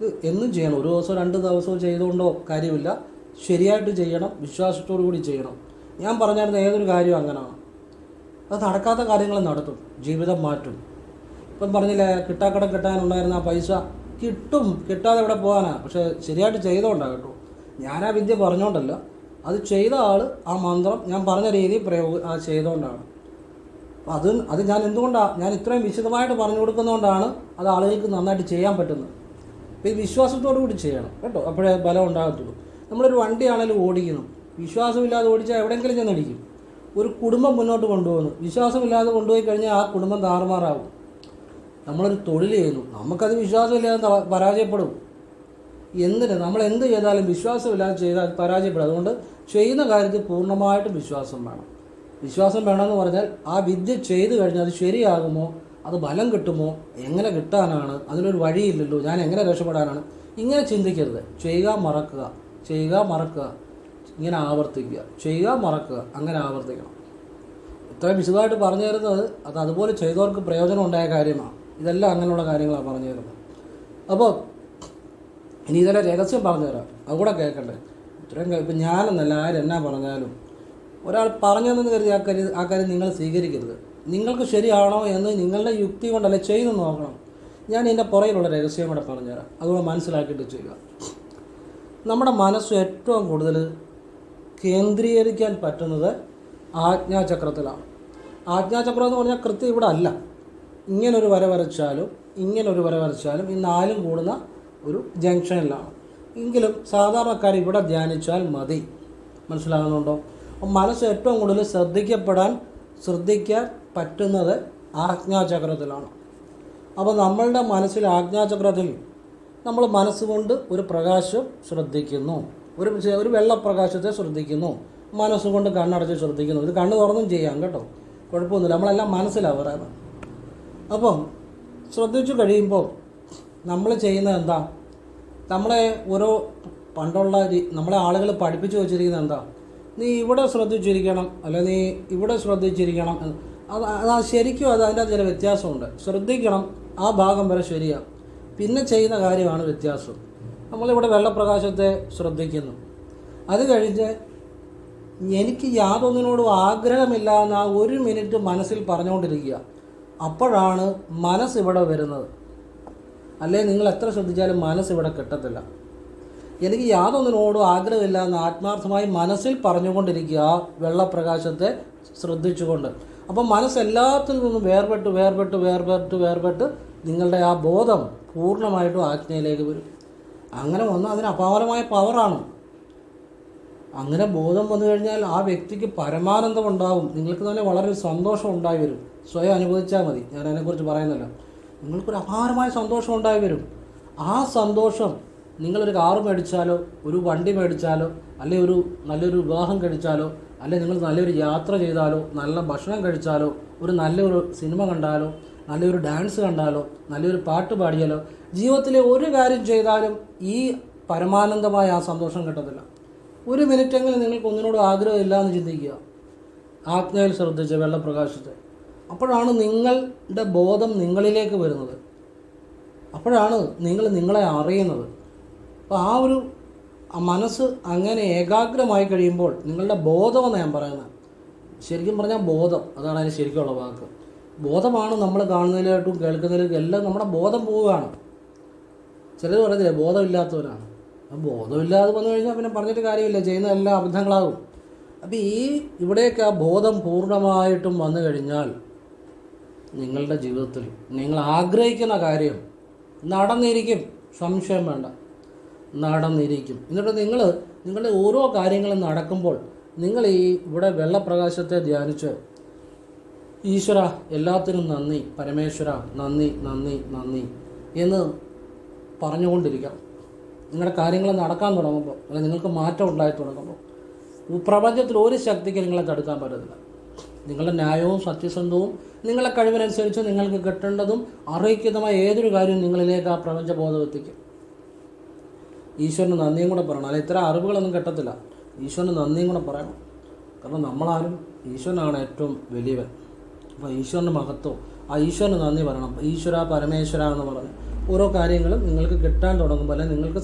ഇത് എന്നും ചെയ്യണം. ഒരു ദിവസം രണ്ട് ദിവസമോ ചെയ്തുകൊണ്ടോ കാര്യമില്ല. ശരിയായിട്ട് ചെയ്യണം വിശ്വാസത്തോടു കൂടി ചെയ്യണം. ഞാൻ പറഞ്ഞിരുന്ന ഏതൊരു കാര്യവും അങ്ങനെയാണ്. അത് നടക്കാത്ത കാര്യങ്ങൾ നടത്തും. ജീവിതം മാറ്റും. ഇപ്പം പറഞ്ഞില്ലേ കിട്ടാക്കടം കിട്ടാനുണ്ടായിരുന്ന ആ പൈസ കിട്ടും കിട്ടാതെ ഇവിടെ പോകാനാണ് പക്ഷേ ശരിയായിട്ട് ചെയ്തോണ്ടാ കേട്ടോ. ഞാൻ ആ വിദ്യ പറഞ്ഞോണ്ടല്ല അത് ചെയ്ത ആൾ ആ മന്ത്രം ഞാൻ പറഞ്ഞ രീതി പ്രയോഗ ചെയ്തുകൊണ്ടാണ് അത് അത് ഞാൻ എന്തുകൊണ്ടാണ് ഞാൻ ഇത്രയും വിശദമായിട്ട് പറഞ്ഞു കൊടുക്കുന്നതുകൊണ്ടാണ് അത് ആളുകൾക്ക് നന്നായിട്ട് ചെയ്യാൻ പറ്റുന്നത്. അപ്പോൾ ഈ വിശ്വാസത്തോടു കൂടി ചെയ്യണം കേട്ടോ അപ്പോഴേ ബലം ഉണ്ടാകത്തുള്ളൂ. നമ്മളൊരു വണ്ടിയാണെങ്കിലും ഓടിക്കുന്നു. വിശ്വാസമില്ലാതെ ഓടിച്ചാൽ എവിടെയെങ്കിലും ചെന്നടിക്കും ഒരു കുടുംബം മുന്നോട്ട് കൊണ്ടുപോകുന്നു. വിശ്വാസമില്ലാതെ കൊണ്ടുപോയി കഴിഞ്ഞാൽ ആ കുടുംബം താറുമാറാവും. നമ്മളൊരു തൊഴിൽ ചെയ്യുന്നു. നമുക്കത് വിശ്വാസമില്ലാതെ പരാജയപ്പെടും. എന്തിന്? നമ്മൾ എന്ത് ചെയ്താലും വിശ്വാസമില്ലാതെ ചെയ്താൽ പരാജയപ്പെടും. അതുകൊണ്ട് ചെയ്യുന്ന കാര്യത്തിൽ പൂർണമായിട്ടും വിശ്വാസം വേണം. വിശ്വാസം വേണമെന്ന് പറഞ്ഞാൽ ആ വിദ്യ ചെയ്തു കഴിഞ്ഞാൽ അത് ശരിയാകുമോ? അത് ബലം കിട്ടുമോ? എങ്ങനെ കിട്ടാനാണ്? അതിനൊരു വഴിയില്ലല്ലോ. ഞാൻ എങ്ങനെ രക്ഷപ്പെടാനാണ്? ഇങ്ങനെ ചിന്തിക്കരുത്. ചെയ്യുക മറക്കുക. ചെയ്യുക മറക്കുക. ഇങ്ങനെ ആവർത്തിക്കുക. ചെയ്യുക മറക്കുക. അങ്ങനെ ആവർത്തിക്കണം. ഇത്രയും വിശദമായിട്ട് പറഞ്ഞു തരുന്നത് അത് അതുപോലെ ചെയ്തവർക്ക് പ്രയോജനം ഉണ്ടായ കാര്യമാണ്. ഇതെല്ലാം അങ്ങനെയുള്ള കാര്യങ്ങളാണ് പറഞ്ഞു തരുന്നത്. അപ്പോൾ ഇനി ഇതിലെ രഹസ്യം പറഞ്ഞു തരാം. അതുകൂടെ കേൾക്കണ്ടേ? ഇത്രയും ഇപ്പം ഞാനെന്നല്ല ആരെന്നാ പറഞ്ഞാലും ഒരാൾ പറഞ്ഞതെന്ന് കരുതി ആ കാര്യം ആ കാര്യം നിങ്ങൾ സ്വീകരിക്കരുത്. നിങ്ങൾക്ക് ശരിയാണോ എന്ന് നിങ്ങളുടെ യുക്തി കൊണ്ടല്ല ചെയ്തു നോക്കണം. ഞാൻ ഇതിന്റെ പുറയിലുള്ള രഹസ്യം കൂടെ പറഞ്ഞുതരാം അതുകൂടെ മനസ്സിലാക്കിയിട്ട് ചെയ്യുക. നമ്മുടെ മനസ്സ് ഏറ്റവും കൂടുതൽ കേന്ദ്രീകരിക്കാൻ പറ്റുന്നത് ആജ്ഞാചക്രത്തിലാണ്. ആജ്ഞാചക്രം എന്ന് പറഞ്ഞാൽ കൃത്യം ഇവിടെ അല്ല. ഇങ്ങനൊരു വര വരച്ചാലും ഇങ്ങനൊരു വര വരച്ചാലും ഈ നാലും കൂടുന്ന ഒരു ജംഗ്ഷനിലാണ്. എങ്കിലും സാധാരണക്കാർ ഇവിടെ ധ്യാനിച്ചാൽ മതി. മനസ്സിലാകുന്നുണ്ടോ? മനസ്സ് ഏറ്റവും കൂടുതൽ ശ്രദ്ധിക്കപ്പെടാൻ ശ്രദ്ധിക്കാൻ പറ്റുന്നത് ആജ്ഞാചക്രത്തിലാണ്. അപ്പോൾ നമ്മളുടെ മനസ്സിൽ ആജ്ഞാചക്രത്തിൽ നമ്മൾ മനസ്സുകൊണ്ട് ഒരു പ്രകാശം ശ്രദ്ധിക്കുന്നു. ഒരു ഒരു വെള്ളപ്രകാശത്തെ ശ്രദ്ധിക്കുന്നു. മനസ്സുകൊണ്ട് കണ്ണടച്ച് ശ്രദ്ധിക്കുന്നു. ഇത് കണ്ണ് തുറന്നും ചെയ്യാം കേട്ടോ. കുഴപ്പമൊന്നുമില്ല. നമ്മളെല്ലാം പറയുന്നത്. അപ്പം ശ്രദ്ധിച്ചു കഴിയുമ്പോൾ നമ്മൾ ചെയ്യുന്നത് എന്താ? നമ്മളെ ഓരോ പണ്ടുള്ള നമ്മളെ ആളുകൾ പഠിപ്പിച്ചു വെച്ചിരിക്കുന്നത് എന്താ? നീ ഇവിടെ ശ്രദ്ധിച്ചിരിക്കണം അല്ലെ നീ ഇവിടെ ശ്രദ്ധിച്ചിരിക്കണം അത് അത് ശരിക്കും അത് അതിന്റെ ചില വ്യത്യാസമുണ്ട്. ശ്രദ്ധിക്കണം ആ ഭാഗം വരെ ശരിയാണ് പിന്നെ ചെയ്യുന്ന കാര്യമാണ് വ്യത്യാസം. നമ്മളിവിടെ വെള്ളപ്രകാശത്തെ ശ്രദ്ധിക്കുന്നു. അത് കഴിഞ്ഞ് എനിക്ക് യാതൊന്നിനോടും ആഗ്രഹമില്ല ആ ഒരു മിനിറ്റ് മനസ്സിൽ പറഞ്ഞുകൊണ്ടിരിക്കുക. അപ്പോഴാണ് മനസ്സ് ഇവിടെ വരുന്നത്. അല്ലേ നിങ്ങൾ എത്ര ശ്രദ്ധിച്ചാലും മനസ്സ് ഇവിടെ കിട്ടത്തില്ല. എനിക്ക് യാതൊന്നിനോടും ആഗ്രഹമില്ല എന്ന് ആത്മാർത്ഥമായി മനസ്സിൽ പറഞ്ഞുകൊണ്ടിരിക്കുക വെള്ളപ്രകാശത്തെ ശ്രദ്ധിച്ചുകൊണ്ട്. അപ്പം മനസ്സ് എല്ലാത്തിൽ നിന്നും വേർപെട്ട് വേർപെട്ട് വേർപെട്ട് വേർപെട്ട് നിങ്ങളുടെ ആ ബോധം പൂർണമായിട്ടും ആജ്ഞയിലേക്ക് വരും. അങ്ങനെ വന്ന് അതിന് അപാരമായ പവറാണ്. അങ്ങനെ ബോധം വന്നു കഴിഞ്ഞാൽ ആ വ്യക്തിക്ക് പരമാനന്ദം ഉണ്ടാവും. നിങ്ങൾക്ക് തന്നെ വളരെ സന്തോഷം ഉണ്ടായി വരും. സ്വയം അനുഭവിച്ചാൽ മതി. ഞാൻ അതിനെക്കുറിച്ച് പറയുന്നല്ലോ നിങ്ങൾക്കൊരു അപാരമായ സന്തോഷം ഉണ്ടായി വരും. ആ സന്തോഷം നിങ്ങളൊരു കാറ് മേടിച്ചാലോ ഒരു വണ്ടി മേടിച്ചാലോ അല്ലെങ്കിൽ ഒരു നല്ലൊരു വിവാഹം കഴിച്ചാലോ അല്ലെങ്കിൽ നിങ്ങൾ നല്ലൊരു യാത്ര ചെയ്താലോ നല്ല ഭക്ഷണം കഴിച്ചാലോ ഒരു നല്ലൊരു സിനിമ കണ്ടാലോ നല്ലൊരു ഡാൻസ് കണ്ടാലോ നല്ലൊരു പാട്ട് പാടിയാലോ ജീവിതത്തിലെ ഒരു കാര്യം ചെയ്താലും ഈ പരമാനന്ദമായ ആ സന്തോഷം കിട്ടത്തില്ല. ഒരു മിനിറ്റെങ്കിലും നിങ്ങൾക്ക് ഒന്നിനോട് ആഗ്രഹമില്ല എന്ന് ചിന്തിക്കുക. ആജ്ഞയിൽ ശ്രദ്ധിച്ച് വെള്ളപ്രകാശത്തെ. അപ്പോഴാണ് നിങ്ങളുടെ ബോധം നിങ്ങളിലേക്ക് വരുന്നത്. അപ്പോഴാണ് നിങ്ങൾ നിങ്ങളെ അറിയുന്നത്. അപ്പോൾ ആ ഒരു മനസ്സ് അങ്ങനെ ഏകാഗ്രമായി കഴിയുമ്പോൾ നിങ്ങളുടെ ബോധമെന്ന് ഞാൻ പറയുന്നത്. ശരിക്കും പറഞ്ഞാൽ ബോധം അതാണ് അതിന് ശരിക്കുള്ള വാക്ക്. ബോധമാണ് നമ്മൾ കാണുന്നതിലായിട്ടും കേൾക്കുന്നതിലും എല്ലാം നമ്മുടെ ബോധം പോവുകയാണ്. ചിലർ പറയത്തില്ല ബോധമില്ലാത്തവരാണ്. അപ്പം ബോധമില്ലാതെ വന്നു കഴിഞ്ഞാൽ പിന്നെ പറഞ്ഞിട്ട് കാര്യമില്ല ചെയ്യുന്ന എല്ലാ അബദ്ധങ്ങളാകും. അപ്പോൾ ഈ ഇവിടേക്ക് ആ ബോധം പൂർണമായിട്ടും വന്നു കഴിഞ്ഞാൽ നിങ്ങളുടെ ജീവിതത്തിൽ നിങ്ങൾ ആഗ്രഹിക്കുന്ന കാര്യം നടന്നിരിക്കും. സംശയം വേണ്ട. നടന്നിരിക്കും. എന്നിട്ട് നിങ്ങൾ നിങ്ങളുടെ ഓരോ കാര്യങ്ങളും നടക്കുമ്പോൾ നിങ്ങൾ ഈ ഇവിടെ വെള്ളപ്രകാശത്തെ ധ്യാനിച്ച് ഈശ്വര എല്ലാത്തിനും നന്ദി പരമേശ്വര നന്ദി നന്ദി നന്ദി എന്ന് പറഞ്ഞുകൊണ്ടിരിക്കാം. നിങ്ങളുടെ കാര്യങ്ങൾ നടക്കാൻ തുടങ്ങുമ്പോൾ അല്ലെങ്കിൽ നിങ്ങൾക്ക് മാറ്റം ഉണ്ടായി തുടങ്ങുമ്പോൾ പ്രപഞ്ചത്തിൽ ഒരു ശക്തിക്ക് നിങ്ങളെ തടുക്കാൻ പറ്റത്തില്ല. നിങ്ങളുടെ ന്യായവും സത്യസന്ധവും നിങ്ങളുടെ കഴിവിനനുസരിച്ച് നിങ്ങൾക്ക് കിട്ടേണ്ടതും അറിയിക്കുന്നതുമായ ഏതൊരു കാര്യവും നിങ്ങളിലേക്ക് ആ പ്രപഞ്ചബോധം എത്തിക്കും ഈശ്വരന് നന്ദിയും കൂടെ പറയണം. അല്ല ഇത്ര അറിവുകളൊന്നും കിട്ടത്തില്ല. ഈശ്വരന് നന്ദിയും കൂടെ പറയണം. കാരണം നമ്മളാരും ഈശ്വരനാണ് ഏറ്റവും വലിയവൻ. അപ്പോൾ ഈശ്വരന്റെ മഹത്വം. ആ ഈശ്വരന് നന്ദി പറയണം. ഈശ്വര പരമേശ്വര എന്ന് പറഞ്ഞ് ഓരോ കാര്യങ്ങളും നിങ്ങൾക്ക് കിട്ടാൻ തുടങ്ങും അല്ലെങ്കിൽ നിങ്ങൾക്ക്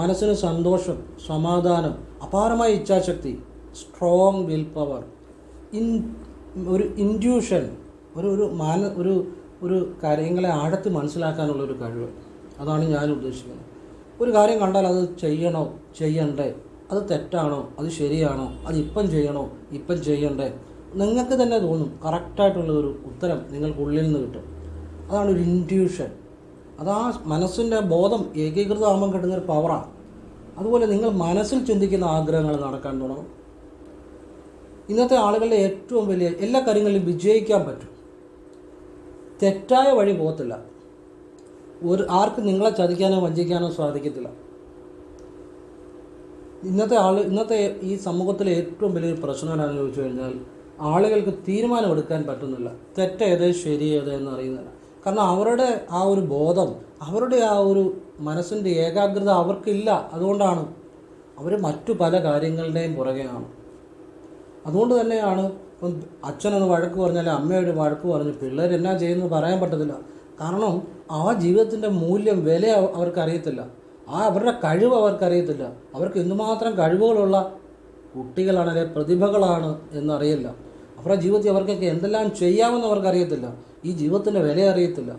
മനസ്സിന് സന്തോഷം സമാധാനം അപാരമായ ഇച്ഛാശക്തി സ്ട്രോങ് വിൽ പവർ ഇൻ ഒരു ഇൻഡ്യൂഷൻ ഒരു ഒരു മാന ഒരു ഒരു കാര്യങ്ങളെ ആഴത്ത് മനസ്സിലാക്കാനുള്ള ഒരു കഴിവ്. അതാണ് ഞാൻ ഉദ്ദേശിക്കുന്നത്. ഒരു കാര്യം കണ്ടാൽ അത് ചെയ്യണോ ചെയ്യണ്ടേ? അത് തെറ്റാണോ? അത് ശരിയാണോ? അത് ഇപ്പം ചെയ്യണോ? ഇപ്പം ചെയ്യണ്ടേ? നിങ്ങൾക്ക് തന്നെ തോന്നും കറക്റ്റായിട്ടുള്ള ഒരു ഉത്തരം നിങ്ങൾക്ക് ഉള്ളിൽ നിന്ന് കിട്ടും. അതാണ് ഒരു ഇൻഡ്യൂഷൻ അത് ആ മനസ്സിന്റെ ബോധം ഏകീകൃതമാകുമ്പോൾ കിട്ടുന്ന ഒരു പവറാണ് അതുപോലെ നിങ്ങൾ മനസ്സിൽ ചിന്തിക്കുന്ന ആഗ്രഹങ്ങൾ നടക്കാൻ തുടങ്ങും. ഇന്നത്തെ ആളുകളുടെ ഏറ്റവും വലിയ എല്ലാ കാര്യങ്ങളിലും വിജയിക്കാൻ പറ്റും. തെറ്റായ വഴി പോകത്തില്ല. ഒരു ആർക്കും നിങ്ങളെ ചതിക്കാനോ വഞ്ചിക്കാനോ സാധിക്കത്തില്ല. ഇന്നത്തെ ആൾ ഇന്നത്തെ ഈ സമൂഹത്തിലെ ഏറ്റവും വലിയൊരു പ്രശ്നം എന്നാന്ന് ചോദിച്ചു കഴിഞ്ഞാൽ ആളുകൾക്ക് തീരുമാനമെടുക്കാൻ പറ്റുന്നില്ല. തെറ്റേത് ശരിയേത് എന്ന് അറിയുന്നില്ല. കാരണം അവരുടെ ആ ഒരു ബോധം അവരുടെ ആ ഒരു മനസ്സിന്റെ ഏകാഗ്രത അവർക്കില്ല. അതുകൊണ്ടാണ് അവർ മറ്റു പല കാര്യങ്ങളുടെയും പുറകെയാണ് അതുകൊണ്ട് തന്നെയാണ് ഇപ്പം അച്ഛനൊന്ന് വഴക്ക് പറഞ്ഞാൽ അമ്മയോട് വഴക്ക് പറഞ്ഞ് പിള്ളേർ എന്നാ ചെയ്യുന്നത് പറയാൻ പറ്റത്തില്ല. കാരണം ആ ജീവിതത്തിന്റെ മൂല്യം വില അവ- അവർക്കറിയത്തില്ല. ആ അവരുടെ കഴിവ് അവർക്കറിയത്തില്ല. അവർക്ക് എന്തുമാത്രം കഴിവുകളുള്ള കുട്ടികളാണ് അല്ലെങ്കിൽ പ്രതിഭകളാണ് എന്നറിയില്ല. അവരുടെ ജീവിതത്തിൽ അവർക്കൊക്കെ എന്തെല്ലാം ചെയ്യാമെന്ന് അവർക്കറിയത്തില്ല. ഈ ജീവിതത്തിന്റെ വില അറിയത്തില്ല.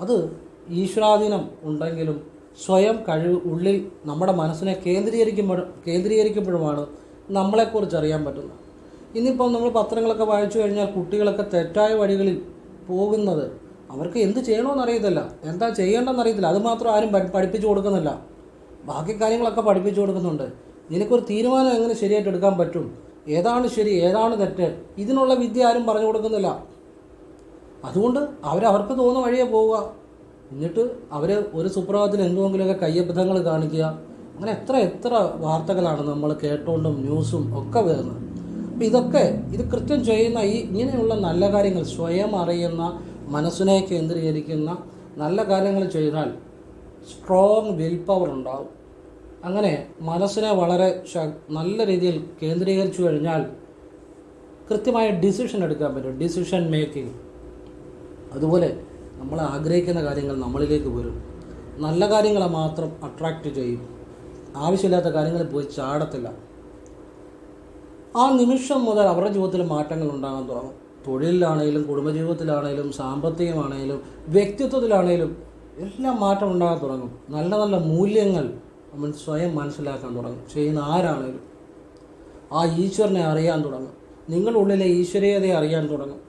അത് ഈശ്വരാധീനം ഉണ്ടെങ്കിലും സ്വയം കഴിവ് ഉള്ളിൽ നമ്മുടെ മനസ്സിനെ കേന്ദ്രീകരിക്കുമ്പോൾ കേന്ദ്രീകരിക്കുമ്പോഴുമാണ് നമ്മളെക്കുറിച്ച് അറിയാൻ പറ്റുന്നത്. ഇന്നിപ്പം നമ്മൾ പത്രങ്ങളൊക്കെ വായിച്ചു കഴിഞ്ഞാൽ കുട്ടികളൊക്കെ തെറ്റായ വഴികളിൽ പോകുന്നത്. അവർക്ക് എന്ത് ചെയ്യണമെന്ന് അറിയത്തില്ല. എന്താ ചെയ്യേണ്ടതെന്ന് അറിയത്തില്ല. അത് ആരും പഠിപ്പിച്ചു കൊടുക്കുന്നില്ല. ബാക്കി കാര്യങ്ങളൊക്കെ പഠിപ്പിച്ചു കൊടുക്കുന്നുണ്ട്. നിനക്കൊരു തീരുമാനം എങ്ങനെ ശരിയായിട്ട് എടുക്കാൻ പറ്റും? ഏതാണ് ശരി ഏതാണ് തെറ്റ്? ഇതിനുള്ള വിദ്യ ആരും പറഞ്ഞു കൊടുക്കുന്നില്ല. അതുകൊണ്ട് അവരവർക്ക് തോന്നുന്ന വഴിയേ പോവുക. എന്നിട്ട് അവർ ഒരു സുപ്രഭാതത്തിൽ എന്തുമെങ്കിലുമൊക്കെ കയ്യബദ്ധങ്ങൾ കാണിക്കുക. അങ്ങനെ എത്ര എത്ര വാർത്തകളാണ് നമ്മൾ കേട്ടോണ്ടും ന്യൂസും ഒക്കെ വരുന്നത്. അപ്പം ഇതൊക്കെ ഇത് കൃത്യം ചെയ്യുന്ന ഈ ഇങ്ങനെയുള്ള നല്ല കാര്യങ്ങൾ സ്വയം അറിയുന്ന മനസ്സിനെ കേന്ദ്രീകരിക്കുന്ന നല്ല കാര്യങ്ങൾ ചെയ്താൽ സ്ട്രോങ് വിൽ പവർ ഉണ്ടാവും. അങ്ങനെ മനസ്സിനെ വളരെ നല്ല രീതിയിൽ കേന്ദ്രീകരിച്ചു കഴിഞ്ഞാൽ കൃത്യമായ ഡിസിഷൻ എടുക്കാൻ പറ്റും. ഡിസിഷൻ മേക്കിംഗ് അതുപോലെ നമ്മൾ ആഗ്രഹിക്കുന്ന കാര്യങ്ങൾ നമ്മളിലേക്ക് വരും. നല്ല കാര്യങ്ങളെ മാത്രം അട്രാക്റ്റ് ചെയ്യും. ആവശ്യമില്ലാത്ത കാര്യങ്ങൾ പോയി ചാടത്തില്ല. ആ നിമിഷം മുതൽ അവരുടെ ജീവിതത്തിൽ മാറ്റങ്ങൾ ഉണ്ടാകാൻ തുടങ്ങും. തൊഴിലിലാണെങ്കിലും കുടുംബജീവിതത്തിലാണെങ്കിലും സാമ്പത്തികമാണെങ്കിലും വ്യക്തിത്വത്തിലാണെങ്കിലും എല്ലാം മാറ്റം ഉണ്ടാകാൻ തുടങ്ങും. നല്ല നല്ല മൂല്യങ്ങൾ നമ്മൾ സ്വയം മനസ്സിലാക്കാൻ തുടങ്ങും. ചെയ്യുന്ന ആരാണെങ്കിലും ആ ഈശ്വരനെ അറിയാൻ തുടങ്ങും. നിങ്ങളുടെ ഉള്ളിലെ ഈശ്വരീയതയെ അറിയാൻ തുടങ്ങും.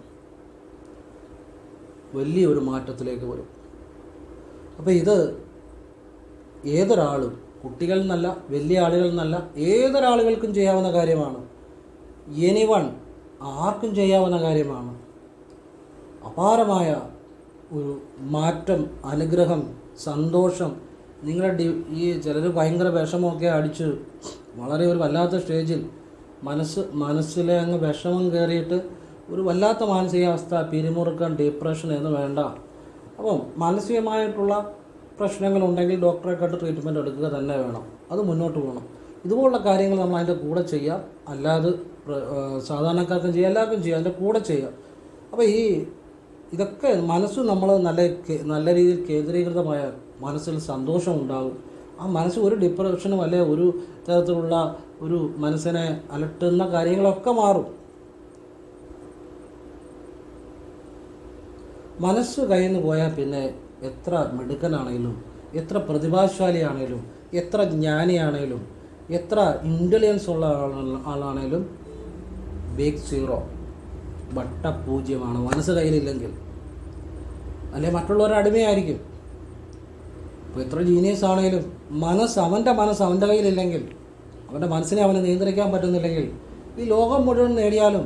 വലിയൊരു മാറ്റത്തിലേക്ക് വരും. അപ്പോൾ ഇത് ഏതൊരാളും കുട്ടികൾ എന്നല്ല വലിയ ആളുകൾ എന്നല്ല ഏതൊരാളുകൾക്കും ചെയ്യാവുന്ന കാര്യമാണ്. എനിവൺ ആർക്കും ചെയ്യാവുന്ന കാര്യമാണ്. അപാരമായ ഒരു മാറ്റം അനുഗ്രഹം സന്തോഷം. നിങ്ങളുടെ ഈ ചിലർ ഭയങ്കര വിഷമമൊക്കെ അടിച്ച് വളരെ ഒരു വല്ലാത്ത സ്റ്റേജിൽ മനസ്സ് മനസ്സിലെ അങ്ങ് വിഷമം കയറിയിട്ട് ഒരു വല്ലാത്ത മാനസികാവസ്ഥ പിരിമുറുക്കം ഡിപ്രഷൻ എന്ന് വേണ്ട. അപ്പം മാനസികമായിട്ടുള്ള പ്രശ്നങ്ങളുണ്ടെങ്കിൽ ഡോക്ടറെ കണ്ട് ട്രീറ്റ്മെന്റ് എടുക്കുക തന്നെ വേണം. അത് മുന്നോട്ട് പോകണം. ഇതുപോലുള്ള കാര്യങ്ങൾ നമ്മൾ അതിന്റെ കൂടെ ചെയ്യാം അല്ലാതെ സാധാരണക്കാർക്കും ചെയ്യാം എല്ലാവർക്കും ചെയ്യാം അതിന്റെ കൂടെ ചെയ്യാം. അപ്പോൾ ഈ ഇതൊക്കെ മനസ്സ് നമ്മൾ നല്ല നല്ല രീതിയിൽ കേന്ദ്രീകൃതമായ മനസ്സിൽ സന്തോഷം ഉണ്ടാകും ആ മനസ്സ് ഒരു ഡിപ്രഷനും അല്ലെ ഒരു തരത്തിലുള്ള ഒരു മനസ്സിനെ അലട്ടുന്ന കാര്യങ്ങളൊക്കെ മാറും. മനസ്സ് കയ്യിൽ പോയാൽ പിന്നെ എത്ര മിടുക്കനാണെങ്കിലും എത്ര പ്രതിഭാശാലിയാണെങ്കിലും എത്ര ജ്ഞാനിയാണേലും എത്ര ഇന്റലിജൻസ് ഉള്ള ആളാണെങ്കിലും ബേക്ക് സീറോ വട്ട പൂജ്യമാണ്. മനസ്സ് കയ്യിലില്ലെങ്കിൽ. അല്ലെ മറ്റുള്ളവരുടെ അടിമയായിരിക്കും. ഇപ്പോൾ എത്ര ജീനിയസ് ആണെങ്കിലും മനസ്സ് അവന്റെ മനസ്സ് അവന്റെ കയ്യിലില്ലെങ്കിൽ അവന്റെ മനസ്സിനെ അവനെ നിയന്ത്രിക്കാൻ പറ്റുന്നില്ലെങ്കിൽ ഈ ലോകം മുഴുവൻ നേടിയാലും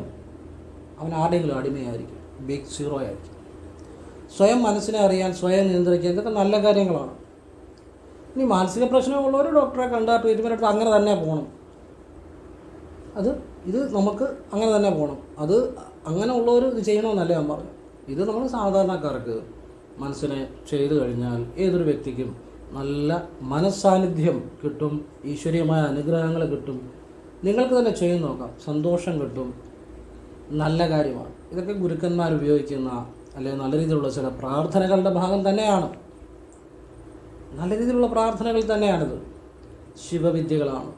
അവൻ ആരുടെയെങ്കിലും അടിമയായിരിക്കും. ബിഗ് സീറോ ആയിരിക്കും. സ്വയം മനസ്സിനെ അറിയാൻ സ്വയം നിയന്ത്രിക്കാൻ ഇതൊക്കെ നല്ല കാര്യങ്ങളാണ്. ഇനി മാനസിക പ്രശ്നമുള്ളവർ ഡോക്ടറെ കണ്ട ട്രീറ്റ്മെന്റ് എടുത്ത് അങ്ങനെ തന്നെ പോകണം അത് ഇത് നമുക്ക് അങ്ങനെ തന്നെ പോകണം അത് അങ്ങനെ ഉള്ളവർ ഇത് ചെയ്യണമെന്നല്ല ഞാൻ പറഞ്ഞു. ഇത് നമ്മൾ സാധാരണക്കാർക്ക് മനസ്സിനെ ചെയ്തു കഴിഞ്ഞാൽ ഏതൊരു വ്യക്തിക്കും നല്ല മനസ്സാന്നിധ്യം കിട്ടും ഈശ്വരീയമായ അനുഗ്രഹങ്ങൾ കിട്ടും. നിങ്ങൾക്ക് തന്നെ ചെയ്തു നോക്കാം. സന്തോഷം കിട്ടും. നല്ല കാര്യമാണ്. ഇതൊക്കെ ഗുരുക്കന്മാർ ഉപയോഗിക്കുന്ന അല്ലെങ്കിൽ നല്ല രീതിയിലുള്ള ചില പ്രാർത്ഥനകളുടെ ഭാഗം തന്നെയാണ്. നല്ല രീതിയിലുള്ള പ്രാർത്ഥനകൾ തന്നെയാണിത്. ശിവവിദ്യകളാണ്.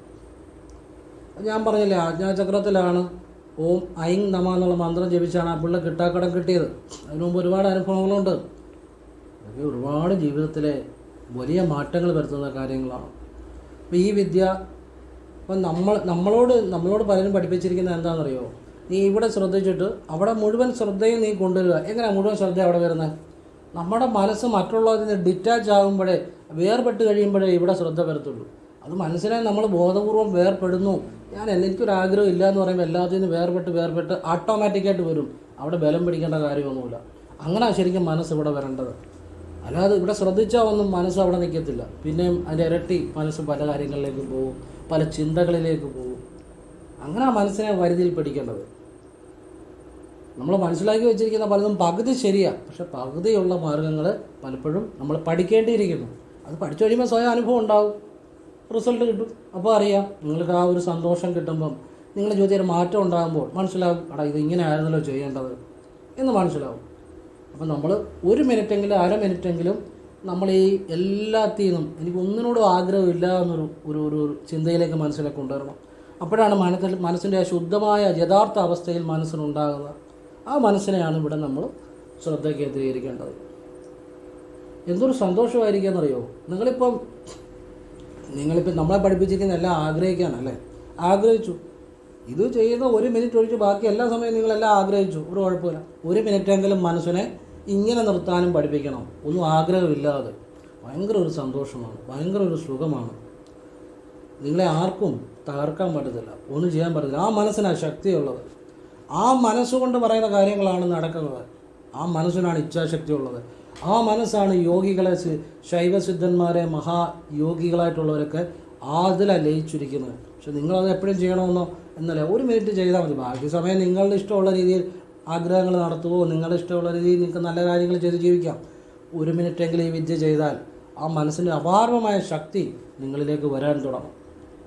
ഞാൻ പറഞ്ഞില്ലേ ആജ്ഞാചക്രത്തിലാണ്. ഓം ഐങ് നമ എന്നുള്ള മന്ത്രം ജപിച്ചാണ് ആ പിള്ള കിട്ടാക്കടം കിട്ടിയത്. അതിനു മുമ്പ് ഒരുപാട് അനുഭവങ്ങളുണ്ട്. അതൊക്കെ ഒരുപാട് ജീവിതത്തിലെ വലിയ മാറ്റങ്ങൾ വരുത്തുന്ന കാര്യങ്ങളാണ്. അപ്പോൾ ഈ വിദ്യ ഇപ്പം നമ്മൾ നമ്മളോട് നമ്മളോട് പലരും പഠിപ്പിച്ചിരിക്കുന്നത് എന്താണെന്നറിയോ? നീ ഇവിടെ ശ്രദ്ധിച്ചിട്ട് അവിടെ മുഴുവൻ ശ്രദ്ധയും നീ കൊണ്ടുവരിക. എങ്ങനെയാണ് മുഴുവൻ ശ്രദ്ധ അവിടെ വരുന്നത്? നമ്മുടെ മനസ്സ് മറ്റുള്ളവരിൽ നിന്ന് ഡിറ്റാച്ച് ആകുമ്പോഴേ വേർപെട്ട് കഴിയുമ്പോഴേ ഇവിടെ ശ്രദ്ധ വരത്തുള്ളൂ. അത് മനസ്സിനെ നമ്മൾ ബോധപൂർവം വേർപ്പെടുന്നു. ഞാൻ എനിക്കൊരാഗ്രഹം ഇല്ല എന്ന് പറയുമ്പോൾ എല്ലാത്തിൽ നിന്ന് വേർപെട്ട് വേർപെട്ട് ഓട്ടോമാറ്റിക്കായിട്ട് വരും. അവിടെ ബലം പിടിക്കേണ്ട കാര്യമൊന്നുമില്ല. അങ്ങനെ ശരിക്കും മനസ്സ് ഇവിടെ വരേണ്ടത്. അല്ലാതെ ഇവിടെ ശ്രദ്ധിച്ചാൽ ഒന്നും മനസ്സ് അവിടെ നിൽക്കത്തില്ല പിന്നെയും അതിന്റെ ഇരട്ടി മനസ്സ് പല കാര്യങ്ങളിലേക്ക് പോകും പല ചിന്തകളിലേക്ക് പോകും. അങ്ങനെ ആ മനസ്സിനെ വരുതിയിൽ പിടിക്കേണ്ടത്. നമ്മൾ മനസ്സിലാക്കി വെച്ചിരിക്കുന്ന പലതും പകുതി ശരിയാണ് പക്ഷെ പകുതിയുള്ള മാർഗങ്ങൾ പലപ്പോഴും നമ്മൾ പഠിക്കേണ്ടിയിരിക്കുന്നു. അത് പഠിച്ചു കഴിയുമ്പോൾ സ്വയം അനുഭവം ഉണ്ടാവും. റിസൾട്ട് കിട്ടും. അപ്പോൾ അറിയാം നിങ്ങൾക്ക് ആ ഒരു സന്തോഷം കിട്ടുമ്പം നിങ്ങളുടെ ജീവിതത്തിൽ മാറ്റം ഉണ്ടാകുമ്പോൾ മനസ്സിലാവും അടാ ഇത് ഇങ്ങനെ ആയിരുന്നല്ലോ ചെയ്യേണ്ടത് എന്ന് മനസ്സിലാവും. അപ്പം നമ്മൾ ഒരു മിനിറ്റെങ്കിലും അര മിനിറ്റെങ്കിലും നമ്മൾ ഈ എല്ലാത്തിനും എനിക്ക് ഒന്നിനോടും ആഗ്രഹമില്ല എന്നൊരു ഒരു ഒരു ചിന്തയിലേക്ക് മനസ്സിനെ കൊണ്ടുവരണം. അപ്പോഴാണ് മനസ്സിൽ മനസ്സിന്റെ ശുദ്ധമായ യഥാർത്ഥ അവസ്ഥയിൽ മനസ്സിനുണ്ടാകുന്ന ആ മനസ്സിനെയാണ് ഇവിടെ നമ്മൾ ശ്രദ്ധ കേന്ദ്രീകരിക്കേണ്ടത്. എന്തൊരു സന്തോഷമായിരിക്കുക എന്നറിയോ? നിങ്ങളിപ്പം നിങ്ങളിപ്പം നമ്മളെ പഠിപ്പിച്ചിരിക്കുന്ന എല്ലാം ആഗ്രഹിക്കാനല്ലേ ആഗ്രഹിച്ചു. ഇത് ചെയ്യുന്ന ഒരു മിനിറ്റ് ഒഴിച്ച് ബാക്കി എല്ലാ സമയവും നിങ്ങളെല്ലാം ആഗ്രഹിച്ചു. ഒരു കുഴപ്പമില്ല. ഒരു മിനിറ്റെങ്കിലും മനസ്സിനെ ഇങ്ങനെ നിർത്താനും പഠിപ്പിക്കണം. ഒന്നും ആഗ്രഹമില്ലാതെ. ഭയങ്കര ഒരു സന്തോഷമാണ്. ഭയങ്കര ഒരു സുഖമാണ്. നിങ്ങളെ ആർക്കും തകർക്കാൻ പറ്റത്തില്ല. ഒന്നും ചെയ്യാൻ പറ്റത്തില്ല. ആ മനസ്സിനാണ് ശക്തിയുള്ളത്. ആ മനസ്സുകൊണ്ട് പറയുന്ന കാര്യങ്ങളാണ് നടക്കുന്നത്. ആ മനസ്സിനാണ് ഇച്ഛാശക്തി ഉള്ളത് ആ മനസ്സാണ് യോഗികളെ ശൈവസിദ്ധന്മാരെ മഹായോഗികളായിട്ടുള്ളവരൊക്കെ അതിലാണ് ലയിച്ചിരിക്കുന്നത്. പക്ഷെ നിങ്ങളത് എപ്പോഴും ചെയ്യണമെന്നോ എന്നല്ല ഒരു മിനിറ്റ് ചെയ്താൽ മതി. ബാക്കി സമയം നിങ്ങളുടെ ഇഷ്ടമുള്ള രീതിയിൽ ആഗ്രഹങ്ങൾ നടത്തുകയോ നിങ്ങളുടെ ഇഷ്ടമുള്ള രീതിയിൽ നിങ്ങൾക്ക് നല്ല കാര്യങ്ങൾ ചെയ്ത് ജീവിക്കാം. ഒരു മിനിറ്റെങ്കിലും ഈ വിദ്യ ചെയ്താൽ ആ മനസ്സിന്റെ അപാരമായ ശക്തി നിങ്ങളിലേക്ക് വരാൻ തുടങ്ങും.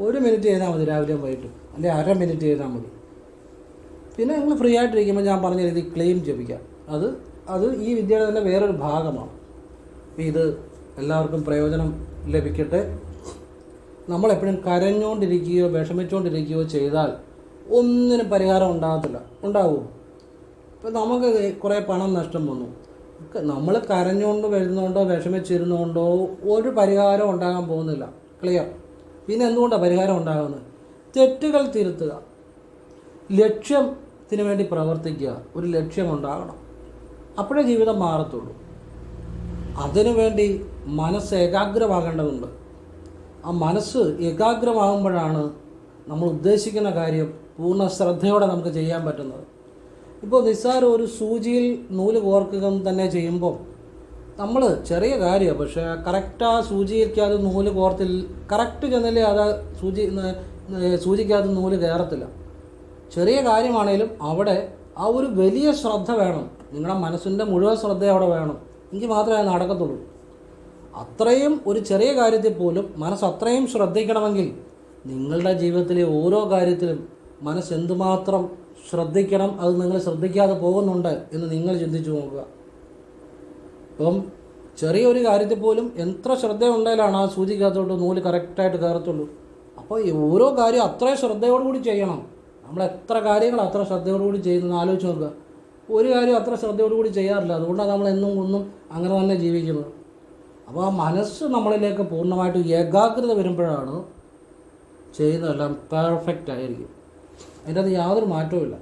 ഒരു മിനിറ്റ് ചെയ്താൽ മതി രാവിലെ വൈകിട്ട്. അല്ലെങ്കിൽ അര മിനിറ്റ് ചെയ്താൽ മതി. പിന്നെ നിങ്ങൾ ഫ്രീ ആയിട്ടിരിക്കുമ്പോൾ ഞാൻ പറഞ്ഞ രീതി ക്ലെയിം ജപിക്കാം. അത് അത് ഈ വിദ്യയുടെ തന്നെ വേറൊരു ഭാഗമാണ്. ഇത് എല്ലാവർക്കും പ്രയോജനം ലഭിക്കട്ടെ. നമ്മളെപ്പോഴും കരഞ്ഞുകൊണ്ടിരിക്കുകയോ വിഷമിച്ചുകൊണ്ടിരിക്കുകയോ ചെയ്താൽ ഒന്നിനും പരിഹാരം ഉണ്ടാകത്തില്ല. ഉണ്ടാവും? ഇപ്പം നമുക്ക് കുറേ പണം നഷ്ടം വന്നു. നമ്മൾ കരഞ്ഞുകൊണ്ട് വരുന്നതുകൊണ്ടോ വിഷമിച്ചിരുന്നുകൊണ്ടോ ഒരു പരിഹാരം ഉണ്ടാകാൻ പോകുന്നില്ല. ക്ലിയർ പിന്നെ എന്തുകൊണ്ടാണ് പരിഹാരം ഉണ്ടാകുന്നത്? തെറ്റുകൾ തിരുത്തുക. ലക്ഷ്യത്തിന് വേണ്ടി പ്രവർത്തിക്കുക. ഒരു ലക്ഷ്യമുണ്ടാകണം അപ്പോഴേ ജീവിതം മാറത്തുള്ളൂ. അതിനുവേണ്ടി മനസ്സ് ഏകാഗ്രമാകേണ്ടതുണ്ട്. ആ മനസ്സ് ഏകാഗ്രമാകുമ്പോഴാണ് നമ്മൾ ഉദ്ദേശിക്കുന്ന കാര്യം പൂർണ ശ്രദ്ധയോടെ നമുക്ക് ചെയ്യാൻ പറ്റുന്നത്. ഇപ്പോൾ നിസ്സാരം ഒരു സൂചിയിൽ നൂൽ കോർക്കുക തന്നെ ചെയ്യുമ്പോൾ നമ്മൾ ചെറിയ കാര്യമാണ്. പക്ഷേ കറക്റ്റ് ആ സൂചിക്കകത്ത് നൂൽ കോർത്തിൽ കറക്റ്റ് ചെന്നില്ലേ അത് സൂചി സൂചിക്കകത്ത് നൂൽ കയറത്തില്ല. ചെറിയ കാര്യമാണേലും അവിടെ ആ ഒരു വലിയ ശ്രദ്ധ വേണം. നിങ്ങളുടെ മനസ്സിന്റെ മുഴുവൻ ശ്രദ്ധ അവിടെ വേണം. എങ്കിൽ മാത്രമേ അത് നടക്കത്തുള്ളൂ. അത്രയും ഒരു ചെറിയ കാര്യത്തിൽ പോലും മനസ്സ് അത്രയും ശ്രദ്ധിക്കണമെങ്കിൽ നിങ്ങളുടെ ജീവിതത്തിലെ ഓരോ കാര്യത്തിലും മനസ്സ് എന്തുമാത്രം ശ്രദ്ധിക്കണം അത് നിങ്ങൾ ശ്രദ്ധിക്കാതെ പോകുന്നുണ്ട് എന്ന് നിങ്ങൾ ചിന്തിച്ചു നോക്കുക. ഇപ്പം ചെറിയൊരു കാര്യത്തിൽ പോലും എത്ര ശ്രദ്ധയുണ്ടെങ്കിലാണ് ആ സൂചിക്കകത്തോട്ട് നൂൽ കറക്റ്റായിട്ട് കയറത്തുള്ളൂ. അപ്പോൾ ഓരോ കാര്യം അത്രയും ശ്രദ്ധയോടുകൂടി ചെയ്യണം. നമ്മൾ എത്ര കാര്യങ്ങൾ അത്ര ശ്രദ്ധയോടുകൂടി ചെയ്യുന്നത് ആലോചിച്ച് നോക്കുക. ഒരു കാര്യം അത്ര ശ്രദ്ധയോടുകൂടി ചെയ്യാറില്ല. അതുകൊണ്ടാണ് നമ്മൾ എന്നും ഒന്നും അങ്ങനെ തന്നെ ജീവിക്കുന്നത്. അപ്പോൾ ആ മനസ്സ് നമ്മളിലേക്ക് പൂർണമായിട്ട് ഏകാഗ്രത വരുമ്പോഴാണ് ചെയ്യുന്നതെല്ലാം പെർഫെക്റ്റ് ആയിരിക്കും. അതിന്റെ അത് യാതൊരു മാറ്റവുമില്ല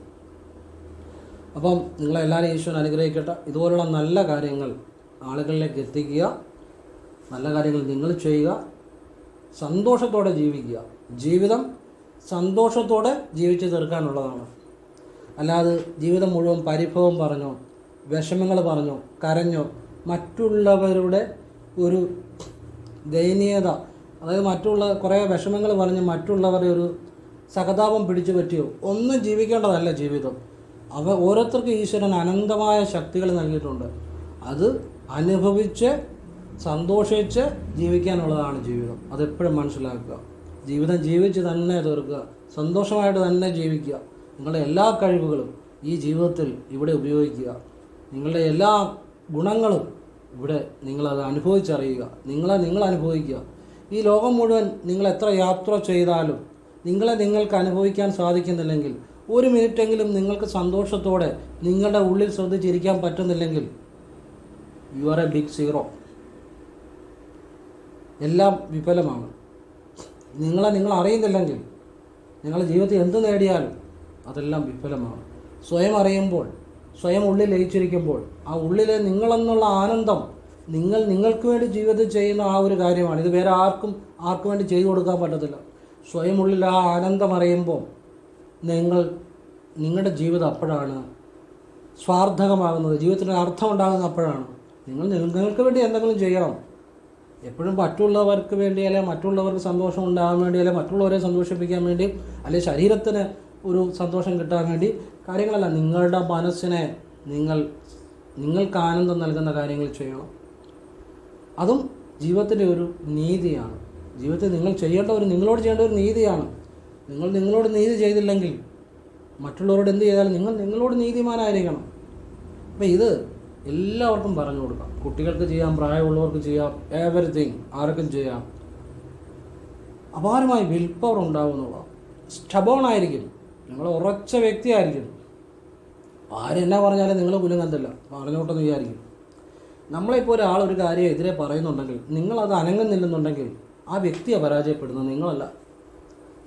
അപ്പം നിങ്ങളെല്ലാവരും ഈശ്വരൻ അനുഗ്രഹിക്കട്ടെ. ഇതുപോലുള്ള നല്ല കാര്യങ്ങൾ ആളുകളിലേക്ക് എത്തിക്കുക. നല്ല കാര്യങ്ങൾ നിങ്ങൾ ചെയ്യുക. സന്തോഷത്തോടെ ജീവിക്കുക. ജീവിതം സന്തോഷത്തോടെ ജീവിച്ചു തീർക്കാനുള്ളതാണ്. അല്ലാതെ ജീവിതം മുഴുവൻ പരിഭവം പറഞ്ഞോ വിഷമങ്ങൾ പറഞ്ഞോ കരഞ്ഞോ മറ്റുള്ളവരുടെ ഒരു ദയനീയത അതായത് മറ്റുള്ള കുറേ വിഷമങ്ങൾ പറഞ്ഞ് മറ്റുള്ളവരുടെ ഒരു സഹതാപം പിടിച്ചു പറ്റിയോ? ഒന്നും ജീവിക്കേണ്ടതല്ല ജീവിതം. അവ ഓരോരുത്തർക്കും ഈശ്വരൻ അനന്തമായ ശക്തികൾ നൽകിയിട്ടുണ്ട്. അത് അനുഭവിച്ച് സന്തോഷിച്ച് ജീവിക്കാനുള്ളതാണ് ജീവിതം. അതെപ്പോഴും മനസ്സിലാക്കുക. ജീവിതം ജീവിച്ച് തന്നെ തീർക്കുക. സന്തോഷമായിട്ട് തന്നെ ജീവിക്കുക. നിങ്ങളുടെ എല്ലാ കഴിവുകളും ഈ ജീവിതത്തിൽ ഇവിടെ ഉപയോഗിക്കുക. നിങ്ങളുടെ എല്ലാ ഗുണങ്ങളും ഇവിടെ നിങ്ങളത് അനുഭവിച്ചറിയുക. നിങ്ങളെ നിങ്ങൾ അനുഭവിക്കുക. ഈ ലോകം മുഴുവൻ നിങ്ങൾ എത്ര യാത്ര ചെയ്താലും നിങ്ങളെ നിങ്ങൾക്ക് അനുഭവിക്കാൻ സാധിക്കുന്നില്ലെങ്കിൽ ഒരു മിനിറ്റെങ്കിലും നിങ്ങൾക്ക് സന്തോഷത്തോടെ നിങ്ങളുടെ ഉള്ളിൽ ശ്രദ്ധിച്ചിരിക്കാൻ പറ്റുന്നില്ലെങ്കിൽ you are a big zero എല്ലാം വിഫലമാണ്. നിങ്ങളെ നിങ്ങൾ അറിയുന്നില്ലെങ്കിൽ നിങ്ങളുടെ ജീവിതത്തിൽ എന്ത് നേടിയാലും അതെല്ലാം വിഫലമാണ്. സ്വയം അറിയുമ്പോൾ സ്വയം ഉള്ളിൽ ലയിച്ചിരിക്കുമ്പോൾ ആ ഉള്ളിലെ നിങ്ങളെന്നുള്ള ആനന്ദം നിങ്ങൾ നിങ്ങൾക്ക് വേണ്ടി ജീവിതത്തിൽ ചെയ്യുന്ന ആ ഒരു കാര്യമാണ്. ഇത് വേറെ ആർക്കും ആർക്കും വേണ്ടി ചെയ്തു കൊടുക്കാൻ പറ്റത്തില്ല. സ്വയം ഉള്ളിൽ ആ ആനന്ദം അറിയുമ്പോൾ നിങ്ങൾ നിങ്ങളുടെ ജീവിതം അപ്പോഴാണ് സ്വാർത്ഥകമാകുന്നത്. ജീവിതത്തിന് അർത്ഥം ഉണ്ടാകുന്നത് അപ്പോഴാണ്. നിങ്ങൾ നിങ്ങൾക്ക് വേണ്ടി എന്തെങ്കിലും ചെയ്യണം. എപ്പോഴും മറ്റുള്ളവർക്ക് വേണ്ടി മറ്റുള്ളവർക്ക് സന്തോഷം ഉണ്ടാകാൻ വേണ്ടി മറ്റുള്ളവരെ സന്തോഷിപ്പിക്കാൻ വേണ്ടി അല്ലെങ്കിൽ ശരീരത്തിന് ഒരു സന്തോഷം കിട്ടാൻ വേണ്ടി കാര്യങ്ങളല്ല നിങ്ങളുടെ മനസ്സിനെ നിങ്ങൾ നിങ്ങൾക്ക് ആനന്ദം നൽകുന്ന കാര്യങ്ങൾ ചെയ്യണം. അതും ജീവിതത്തിന്റെ ഒരു നീതിയാണ്. ജീവിതത്തിൽ നിങ്ങൾ ചെയ്യേണ്ട ഒരു നിങ്ങളോട് ചെയ്യേണ്ട ഒരു നീതിയാണ്. നിങ്ങൾ നിങ്ങളോട് നീതി ചെയ്തില്ലെങ്കിൽ മറ്റുള്ളവരോട് എന്ത് ചെയ്താലും നിങ്ങൾ നിങ്ങളോട് നീതിമാനായിരിക്കണം. അപ്പം ഇത് എല്ലാവർക്കും പറഞ്ഞു കൊടുക്കാം. കുട്ടികൾക്ക് ചെയ്യാം പ്രായമുള്ളവർക്ക് ചെയ്യാം എവറിത്തിങ് ആർക്കും ചെയ്യാം. അപാരമായി വിൽപ്പവർ പവർ ഉണ്ടാവും ആയിരിക്കും. നിങ്ങൾ ഉറച്ച വ്യക്തിയായിരിക്കും. ആരെന്നാ പറഞ്ഞാലും നിങ്ങൾ കുലുങ്ങത്തില്ല പറഞ്ഞോട്ടെന്ന് വിചാരിക്കും. നമ്മളിപ്പോൾ ഒരാൾ ഒരു കാര്യം എതിരെ പറയുന്നുണ്ടെങ്കിൽ നിങ്ങളത് അനങ്ങുന്നില്ലെന്നുണ്ടെങ്കിൽ ആ വ്യക്തിയാണ് പരാജയപ്പെടുന്നത് നിങ്ങളല്ല.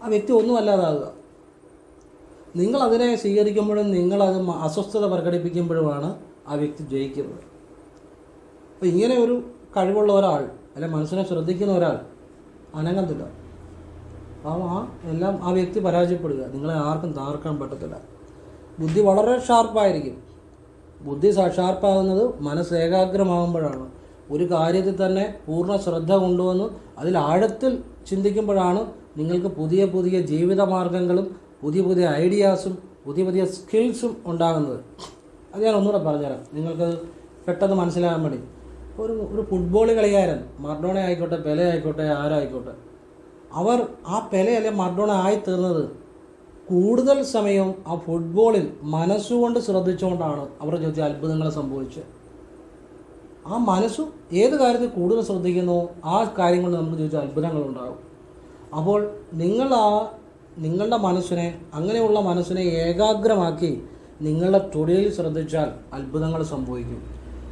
ആ വ്യക്തി ഒന്നും അല്ലാതാകുക നിങ്ങൾ അതിനെ സ്വീകരിക്കുമ്പോഴും നിങ്ങളത് അസ്വസ്ഥത പ്രകടിപ്പിക്കുമ്പോഴുമാണ് ആ വ്യക്തി ജയിക്കുന്നത്. അപ്പോൾ ഇങ്ങനെ ഒരു കഴിവുള്ള ഒരാൾ അല്ലെ മനസ്സിനെ ശ്രദ്ധിക്കുന്ന ഒരാൾ അനങ്ങത്തില്ല. അപ്പോൾ ആ എല്ലാം ആ വ്യക്തി പരാജയപ്പെടുക. നിങ്ങളെ ആർക്കും താർക്കാൻ പറ്റത്തില്ല. ബുദ്ധി വളരെ ഷാർപ്പായിരിക്കും. ബുദ്ധി ഷാർപ്പാകുന്നത് മനസ്സ് ഏകാഗ്രമാകുമ്പോഴാണ്. ഒരു കാര്യത്തിൽ തന്നെ പൂർണ ശ്രദ്ധ കൊണ്ടുവന്ന് അതിൽ ആഴത്തിൽ ചിന്തിക്കുമ്പോഴാണ് നിങ്ങൾക്ക് പുതിയ പുതിയ ജീവിത മാർഗങ്ങളും പുതിയ പുതിയ ഐഡിയാസും പുതിയ പുതിയ സ്കിൽസും ഉണ്ടാകുന്നത്. അത് ഞാൻ ഒന്നുകൂടെ പറഞ്ഞുതരാം. നിങ്ങൾക്ക് പെട്ടെന്ന് മനസ്സിലാകാൻ വേണ്ടി. ഒരു ഒരു ഫുട്ബോൾ കളിക്കാരൻ മർഡോണ ആയിക്കോട്ടെ പെല ആയിക്കോട്ടെ ആരായിക്കോട്ടെ അവർ ആ പെല അല്ലെ മർഡോണ ആയി തീർന്നത് കൂടുതൽ സമയവും ആ ഫുട്ബോളിൽ മനസ്സുകൊണ്ട് ശ്രദ്ധിച്ചുകൊണ്ടാണ് അവരുടെ ജീവിതത്തിൽ അത്ഭുതങ്ങൾ സംഭവിച്ചത്. ആ മനസ്സ് ഏത് കാര്യത്തിൽ കൂടുതൽ ശ്രദ്ധിക്കുന്നോ? ആ കാര്യങ്ങൾ നമുക്ക് അത്ഭുതങ്ങൾ ഉണ്ടാകും അപ്പോൾ നിങ്ങൾ ആ നിങ്ങളുടെ മനസ്സിനെ അങ്ങനെയുള്ള മനസ്സിനെ ഏകാഗ്രമാക്കി നിങ്ങളുടെ തൊഴിലിൽ ശ്രദ്ധിച്ചാൽ അത്ഭുതങ്ങൾ സംഭവിക്കും.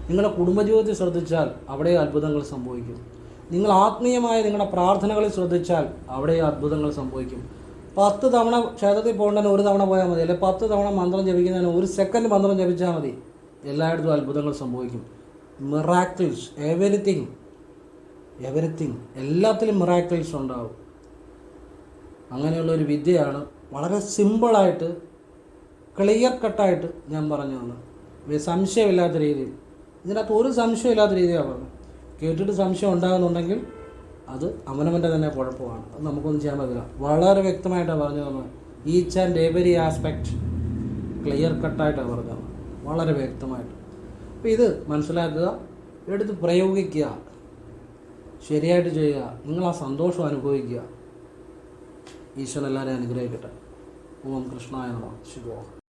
നിങ്ങളുടെ കുടുംബജീവിതത്തിൽ ശ്രദ്ധിച്ചാൽ അവിടെ അത്ഭുതങ്ങൾ സംഭവിക്കും. നിങ്ങൾ ആത്മീയമായ നിങ്ങളുടെ പ്രാർത്ഥനകളിൽ ശ്രദ്ധിച്ചാൽ അവിടെ അത്ഭുതങ്ങൾ സംഭവിക്കും. പത്ത് തവണ ക്ഷേത്രത്തിൽ പോകേണ്ടതിന് ഒരു തവണ പോയാൽ മതി. അല്ലെങ്കിൽ പത്ത് തവണ മന്ത്രം ജപിക്കുന്നതിന് ഒരു സെക്കൻഡ് മന്ത്രം ജപിച്ചാൽ മതി. എല്ലായിടത്തും അത്ഭുതങ്ങൾ സംഭവിക്കും. മിറാക്കിൾസ് എവരിത്തിങ് എവരിത്തിങ് എല്ലാത്തിലും മിറാക്കിൾസ് ഉണ്ടാവും. അങ്ങനെയുള്ള ഒരു വിദ്യയാണ് വളരെ സിമ്പിളായിട്ട് ക്ലിയർ കട്ടായിട്ട് ഞാൻ പറഞ്ഞു തന്നത്. സംശയമില്ലാത്ത രീതിയിൽ. ഇതിനകത്ത് ഒരു സംശയമില്ലാത്ത രീതിയാണ് പറഞ്ഞത്. കേട്ടിട്ട് സംശയം ഉണ്ടാകുന്നുണ്ടെങ്കിൽ അത് അവനവന്റെ തന്നെ കുഴപ്പമാണ്. അത് നമുക്കൊന്നും ചെയ്യാൻ പറ്റില്ല. വളരെ വ്യക്തമായിട്ടാണ് പറഞ്ഞു തന്നത് each and every aspect clear കട്ടായിട്ടാണ് പറഞ്ഞു തന്നത് വളരെ വ്യക്തമായിട്ട്. അപ്പോൾ ഇത് മനസ്സിലാക്കുക എടുത്ത് പ്രയോഗിക്കുക ശരിയായിട്ട് ചെയ്യുക നിങ്ങൾ ആ സന്തോഷം അനുഭവിക്കുക. ഈശ്വരൻ എല്ലാവരെയും അനുഗ്രഹിക്കട്ടെ. ഓം കൃഷ്ണായ നമ.